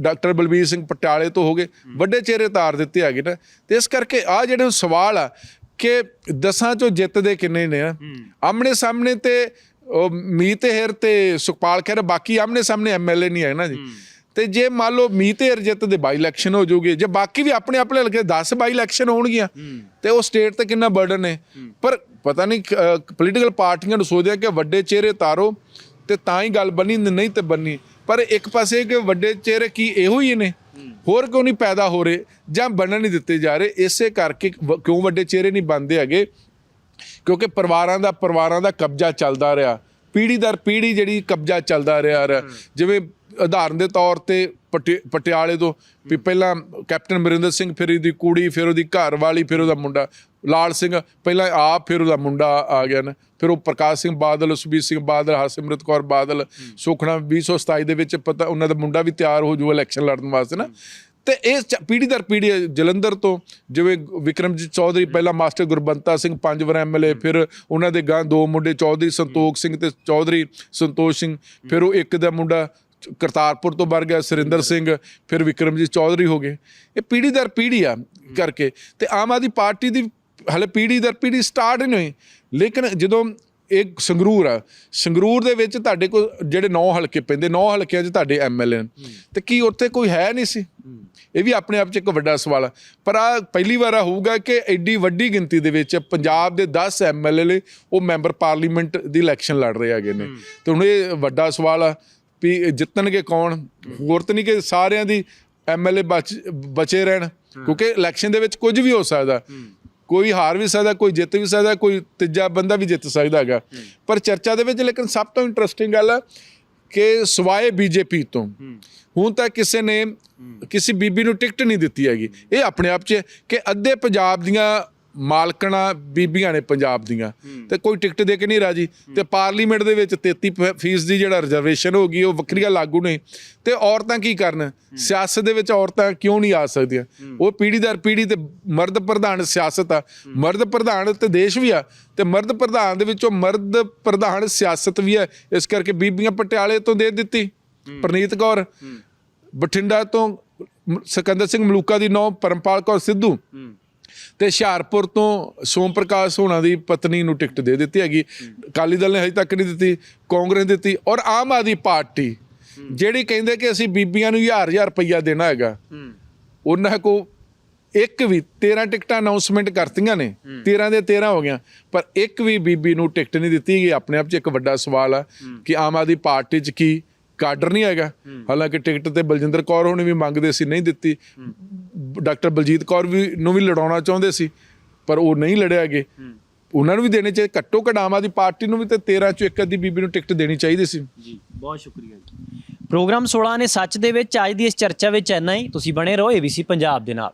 ਡਾਕਟਰ ਬਲਬੀਰ ਸਿੰਘ ਪਟਿਆਲੇ ਤੋਂ ਹੋ ਗਏ ਵੱਡੇ ਚਿਹਰੇ ਤਾਰ ਦਿੱਤੇ ਹੈਗੇ ਨਾ। ਤੇ ਇਸ ਕਰਕੇ ਆ ਜਿਹੜੇ ਸਵਾਲ ਆ ਕਿ ਦਸਾਂ ਚੋਂ ਜਿੱਤਦੇ ਕਿੰਨੇ ਨੇ ਆਮਣੇ ਸਾਹਮਣੇ ਤੇ ਮੀਤ ਹੇਰ ਤੇ ਸੁਖਪਾਲ ਖਹਿਰਾ ਬਾਕੀ ਆਮਣੇ ਸਾਹਮਣੇ ਐਮਐਲਏ ਨਹੀਂ ਹੈ ਨਾ ਜੀ। ਤੇ ਜੇ ਮੰਨ ਲਓ ਮੀਤ ਹੇਰ ਜਿੱਤ ਦੇ ਬਾਈ ਇਲੈਕਸ਼ਨ ਹੋ ਜੂਗੇ ਜੇ ਬਾਕੀ ਵੀ ਆਪਣੇ ਆਪਣੇ ਹਲਕੇ 10 ਬਾਈ ਇਲੈਕਸ਼ਨ ਹੋਣਗੀਆਂ ਤੇ ਉਹ ਸਟੇਟ ਤੇ ਕਿੰਨਾ ਬਰਡਨ ਹੈ। ਪਰ ਪਤਾ ਨਹੀਂ ਪੋਲੀਟੀਕਲ ਪਾਰਟੀਆਂ ਨੂੰ ਸੋਚਦੇ ਆ ਕਿ ਵੱਡੇ ਚਿਹਰੇ ਤਾਰੋ ਤੇ ਤਾਂ ਹੀ ਗੱਲ ਬਣੀ ਨਹੀਂ ਤੇ ਬੰਨੀ ਪਰ ਇੱਕ ਪਾਸੇ ਕਿ ਵੱਡੇ ਚਿਹਰੇ ਕੀ ਇਹੋ ਹੀ ਨੇ? ਹੋਰ ਕਿਉਂ ਨਹੀਂ ਪੈਦਾ ਹੋ ਰਹੇ ਜਾਂ ਬਣਨ ਨਹੀਂ ਦਿੱਤੇ ਜਾ ਰਹੇ? ਇਸੇ ਕਰਕੇ ਕਿਉਂ ਵੱਡੇ ਚਿਹਰੇ ਨਹੀਂ ਬਣਦੇ ਹੈਗੇ? ਕਿਉਂਕਿ ਪਰਿਵਾਰਾਂ ਦਾ ਪਰਿਵਾਰਾਂ ਦਾ ਕਬਜ਼ਾ ਚੱਲਦਾ ਰਿਹਾ। ਪੀੜ੍ਹੀ ਦਰ ਪੀੜ੍ਹੀ ਜਿਹੜੀ ਕਬਜ਼ਾ ਚੱਲਦਾ ਰਿਹਾ। ਜਿਵੇਂ ਉਦਾਹਰਨ ਦੇ ਤੌਰ ਤੇ ਪਟਿਆਲੇ ਤੋਂ ਵੀ ਪਹਿਲਾਂ ਕੈਪਟਨ ਅਮਰਿੰਦਰ ਸਿੰਘ ਫਿਰ ਉਹਦੀ ਕੁੜੀ ਫਿਰ ਉਹਦੀ ਘਰ ਵਾਲੀ ਫਿਰ ਉਹਦਾ ਮੁੰਡਾ ਲਾਲ ਸਿੰਘ ਪਹਿਲਾਂ ਆਪ ਫਿਰ ਉਹਦਾ ਮੁੰਡਾ ਆ ਗਿਆ ਨਾ। ਫਿਰ ਉਹ ਪ੍ਰਕਾਸ਼ ਸਿੰਘ ਬਾਦਲ ਸੁਖਬੀਰ ਸਿੰਘ ਬਾਦਲ ਹਰਸਿਮਰਤ ਕੌਰ ਬਾਦਲ ਸੁਖਣਾ 2027 ਦੇ ਵਿੱਚ ਪਤਾ ਉਹਨਾਂ ਦਾ ਮੁੰਡਾ ਵੀ ਤਿਆਰ ਹੋ ਜੂ ਇਲੈਕਸ਼ਨ ਲੜਨ ਵਾਸਤੇ ਨਾ। ਤੇ ਇਹ ਪੀੜ੍ਹੀ ਦਰ ਪੀੜ੍ਹੀ ਹੈ। ਜਲੰਧਰ ਤੋਂ ਜਿਵੇਂ ਵਿਕਰਮਜੀਤ ਚੌਧਰੀ ਪਹਿਲਾਂ ਮਾਸਟਰ ਗੁਰਬੰਤਾ ਸਿੰਘ ਪੰਜ ਵਾਰ ਐਮਐਲਏ ਫਿਰ ਉਹਨਾਂ ਦੇ ਗਾਂ ਦੋ ਮੁੰਡੇ ਚੌਧਰੀ ਸੰਤੋਖ ਸਿੰਘ ਤੇ ਚੌਧਰੀ ਸੰਤੋਖ ਸਿੰਘ ਫਿਰ ਉਹ ਇੱਕ ਦਾ ਮੁੰਡਾ ਕਰਤਾਰਪੁਰ ਤੋਂ ਬਰ ਗਿਆ ਸੁਰਿੰਦਰ ਸਿੰਘ ਫਿਰ ਵਿਕਰਮਜੀਤ ਚੌਧਰੀ ਹੋ ਗਏ। ਇਹ ਪੀੜ੍ਹੀ ਦਰ ਪੀੜ੍ਹੀ ਆ ਕਰਕੇ ਤੇ ਆਮ ਆਦਮੀ ਪਾਰਟੀ ਦੀ ਹਲੇ ਪੀੜ੍ਹੀ ਦਰ ਪੀੜ੍ਹੀ ਸਟਾਰਟ ਨਹੀਂ ਹੋਈ। ਲੇਕਿਨ ਜਦੋਂ ਇਹ ਸੰਗਰੂਰ ਆ ਸੰਗਰੂਰ ਦੇ ਵਿੱਚ ਤੁਹਾਡੇ ਕੋਲ ਜਿਹੜੇ 9 ਹਲਕੇ ਪੈਂਦੇ 9 ਹਲਕਿਆਂ 'ਚ ਤੁਹਾਡੇ ਐਮਐਲਏ ਤੇ ਕੀ ਉੱਥੇ ਕੋਈ ਹੈ ਨਹੀਂ ਸੀ? ਇਹ ਵੀ ਆਪਣੇ ਆਪ 'ਚ ਇੱਕ ਵੱਡਾ ਸਵਾਲ ਆ। ਪਰ ਆ ਪਹਿਲੀ ਵਾਰ ਆ ਹੋਊਗਾ ਕਿ ਐਡੀ ਵੱਡੀ ਗਿਣਤੀ ਦੇ ਵਿੱਚ ਪੰਜਾਬ ਦੇ 10 ਐਮਐਲਏ ਉਹ ਮੈਂਬਰ ਪਾਰਲੀਮੈਂਟ ਦੀ ਇਲੈਕਸ਼ਨ ਲੜ ਰਹੇ ਹੈਗੇ ਨੇ। ਤੇ ਹੁਣ ਇਹ ਵੱਡਾ ਸਵਾਲ ਆ ਵੀ ਜਿੱਤਣਗੇ ਕੌਣ? ਹੋਰ ਤਾਂ ਨਹੀਂ ਕਿ ਸਾਰਿਆਂ ਦੀ ਐਮਐਲਏ ਬਚੇ ਰਹਿਣ। ਕਿਉਂਕਿ ਇਲੈਕਸ਼ਨ ਦੇ ਵਿੱਚ ਕੁਝ ਵੀ ਹੋ ਸਕਦਾ। ਕੋਈ ਹਾਰ ਵੀ ਸਕਦਾ, ਕੋਈ ਜਿੱਤ ਵੀ ਸਕਦਾ, ਕੋਈ ਤੀਜਾ ਬੰਦਾ ਵੀ ਜਿੱਤ ਸਕਦਾ ਹੈਗਾ। ਪਰ ਚਰਚਾ ਦੇ ਵਿੱਚ ਲੇਕਿਨ ਸਭ ਤੋਂ ਇੰਟਰਸਟਿੰਗ ਗੱਲ ਹੈ ਕਿ ਸਵਾਏ ਬੀਜੇਪੀ ਤੋਂ। ਹੁਣ ਤਾਂ ਕਿਸੇ ਨੇ ਕਿਸੇ ਬੀਬੀ ਨੂੰ ਟਿਕਟ ਨਹੀਂ ਦਿੱਤੀ ਹੈਗੀ। ਇਹ ਆਪਣੇ ਆਪ 'ਚ ਕਿ ਅੱਧੇ ਪੰਜਾਬ ਦੀਆਂ ਮਾਲਕਣਾ ਬੀਬੀਆਂ ਨੇ ਪੰਜਾਬ ਦੀਆਂ। ਤੇ ਕੋਈ ਟਿਕਟ ਦੇ ਕੇ ਨਹੀਂ ਰਾਜੀ। ਤੇ ਪਾਰਲੀਮੈਂਟ ਦੇ ਵਿੱਚ 33 ਫੀਸ ਦੀ ਜਿਹੜਾ ਰਿਜ਼ਰਵੇਸ਼ਨ ਹੋ ਗਈ ਉਹ ਵੱਖਰੀਆਂ ਲਾਗੂ ਨਹੀਂ ਤੇ ਔਰਤਾਂ ਕੀ ਕਰਨ? ਸਿਆਸਤ ਦੇ ਵਿੱਚ ਔਰਤਾਂ ਕਿਉਂ ਨਹੀਂ ਆ ਸਕਦੀਆਂ? ਉਹ ਪੀੜ੍ਹੀ ਦਰ ਪੀੜ੍ਹੀ ਤੇ ਮਰਦ ਪ੍ਰਧਾਨ ਸਿਆਸਤ ਆ। ਮਰਦ ਪ੍ਰਧਾਨ ਤੇ ਦੇਸ਼ ਵੀ ਆ। ਤੇ ਮਰਦ ਪ੍ਰਧਾਨ ਦੇ ਵਿੱਚੋਂ ਮਰਦ ਪ੍ਰਧਾਨ ਸਿਆਸਤ ਵੀ ਹੈ ਇਸ ਕਰਕੇ ਬੀਬੀਆਂ ਪਟਿਆਲੇ ਤੋਂ ਦੇ ਦਿੱਤੀ। ਪ੍ਰਨੀਤ ਕੌਰ। ਬਠਿੰਡਾ ਤੋਂ ਸਿਕੰਦਰ ਸਿੰਘ ਮਲੂਕਾ ਦੀ ਨੌ ਪਰਮਪਾਲ ਕੌਰ ਸਿੱਧੂ। ਤੇ ਹੁਸ਼ਿਆਰਪੁਰ ਤੋਂ ਸੋਮ ਪ੍ਰਕਾਸ਼ ਹੋਣਾ ਦੀ ਪਤਨੀ ਨੂੰ ਟਿਕਟ ਦੇ ਦਿੱਤੀ ਹੈਗੀ। ਅਕਾਲੀ ਦਲ ਨੇ ਹਜੇ ਤੱਕ ਨਹੀਂ ਦਿੱਤੀ, ਕਾਂਗਰਸ ਦਿੱਤੀ ਔਰ ਆਮ ਆਦਮੀ ਪਾਰਟੀ, ਜਿਹੜੀ ਕਹਿੰਦੇ ਕਿ ਅਸੀਂ ਬੀਬੀਆਂ ਨੂੰ ਹਜ਼ਾਰ ਹਜ਼ਾਰ ਰੁਪਈਆ ਦੇਣਾ ਹੈਗਾ, ਉਹਨਾਂ ਕੋ ਇੱਕ ਵੀ 13 ਟਿਕਟਾਂ ਅਨਾਉਂਸਮੈਂਟ ਕਰਤੀਆਂ ਨੇ 13 ਦੇ 13 ਹੋ ਗਿਆ ਪਰ ਇੱਕ ਵੀ ਬੀਬੀ ਨੂੰ ਟਿਕਟ ਨਹੀਂ ਦਿੱਤੀ ਗਈ। ਆਪਣੇ ਆਪ 'ਚ ਇੱਕ ਵੱਡਾ ਸਵਾਲ ਆ ਕਿ ਆਮ ਆਦਮੀ ਪਾਰਟੀ 'ਚ ਕੀ ਕਾਡਰ ਨਹੀਂ ਹੈਗਾ। ਹਾਲਾਂਕਿ ਟਿਕਟ ਤੇ ਬਲਜਿੰਦਰ ਕੌਰ ਹੋਣੀ ਵੀ ਮੰਗਦੇ ਸੀ ਨਹੀਂ ਦਿੱਤੀ। ਡਾਕਟਰ ਬਲਜੀਤ ਕੌਰ ਵੀ ਨੂੰ ਵੀ ਲੜਾਉਣਾ ਚਾਹੁੰਦੇ ਸੀ ਪਰ ਉਹ ਨਹੀਂ ਲੜਿਆਗੇ ਉਹਨਾਂ ਨੂੰ ਵੀ ਦੇਣੇ ਚਾਹੀਦੇ ਘੱਟੋ ਘੱਟ ਆਮ ਆਦਮੀ ਪਾਰਟੀ ਨੂੰ ਵੀ ਤੇ 13 ਚੋਂ ਇੱਕ ਅੱਧੀ ਬੀਬੀ ਨੂੰ ਟਿਕਟ ਦੇਣੀ ਚਾਹੀਦੀ ਸੀ। ਜੀ ਬਹੁਤ ਸ਼ੁਕਰੀਆ ਜੀ। ਪ੍ਰੋਗਰਾਮ 16 ਨੇ ਸੱਚ ਦੇ ਵਿੱਚ ਅੱਜ ਦੀ ਇਸ ਚਰਚਾ ਵਿੱਚ ਇੰਨਾ ਹੀ। ਤੁਸੀਂ ਬਣੇ ਰਹੋ ਏਬੀਸੀ ਪੰਜਾਬ ਦੇ ਨਾਲ।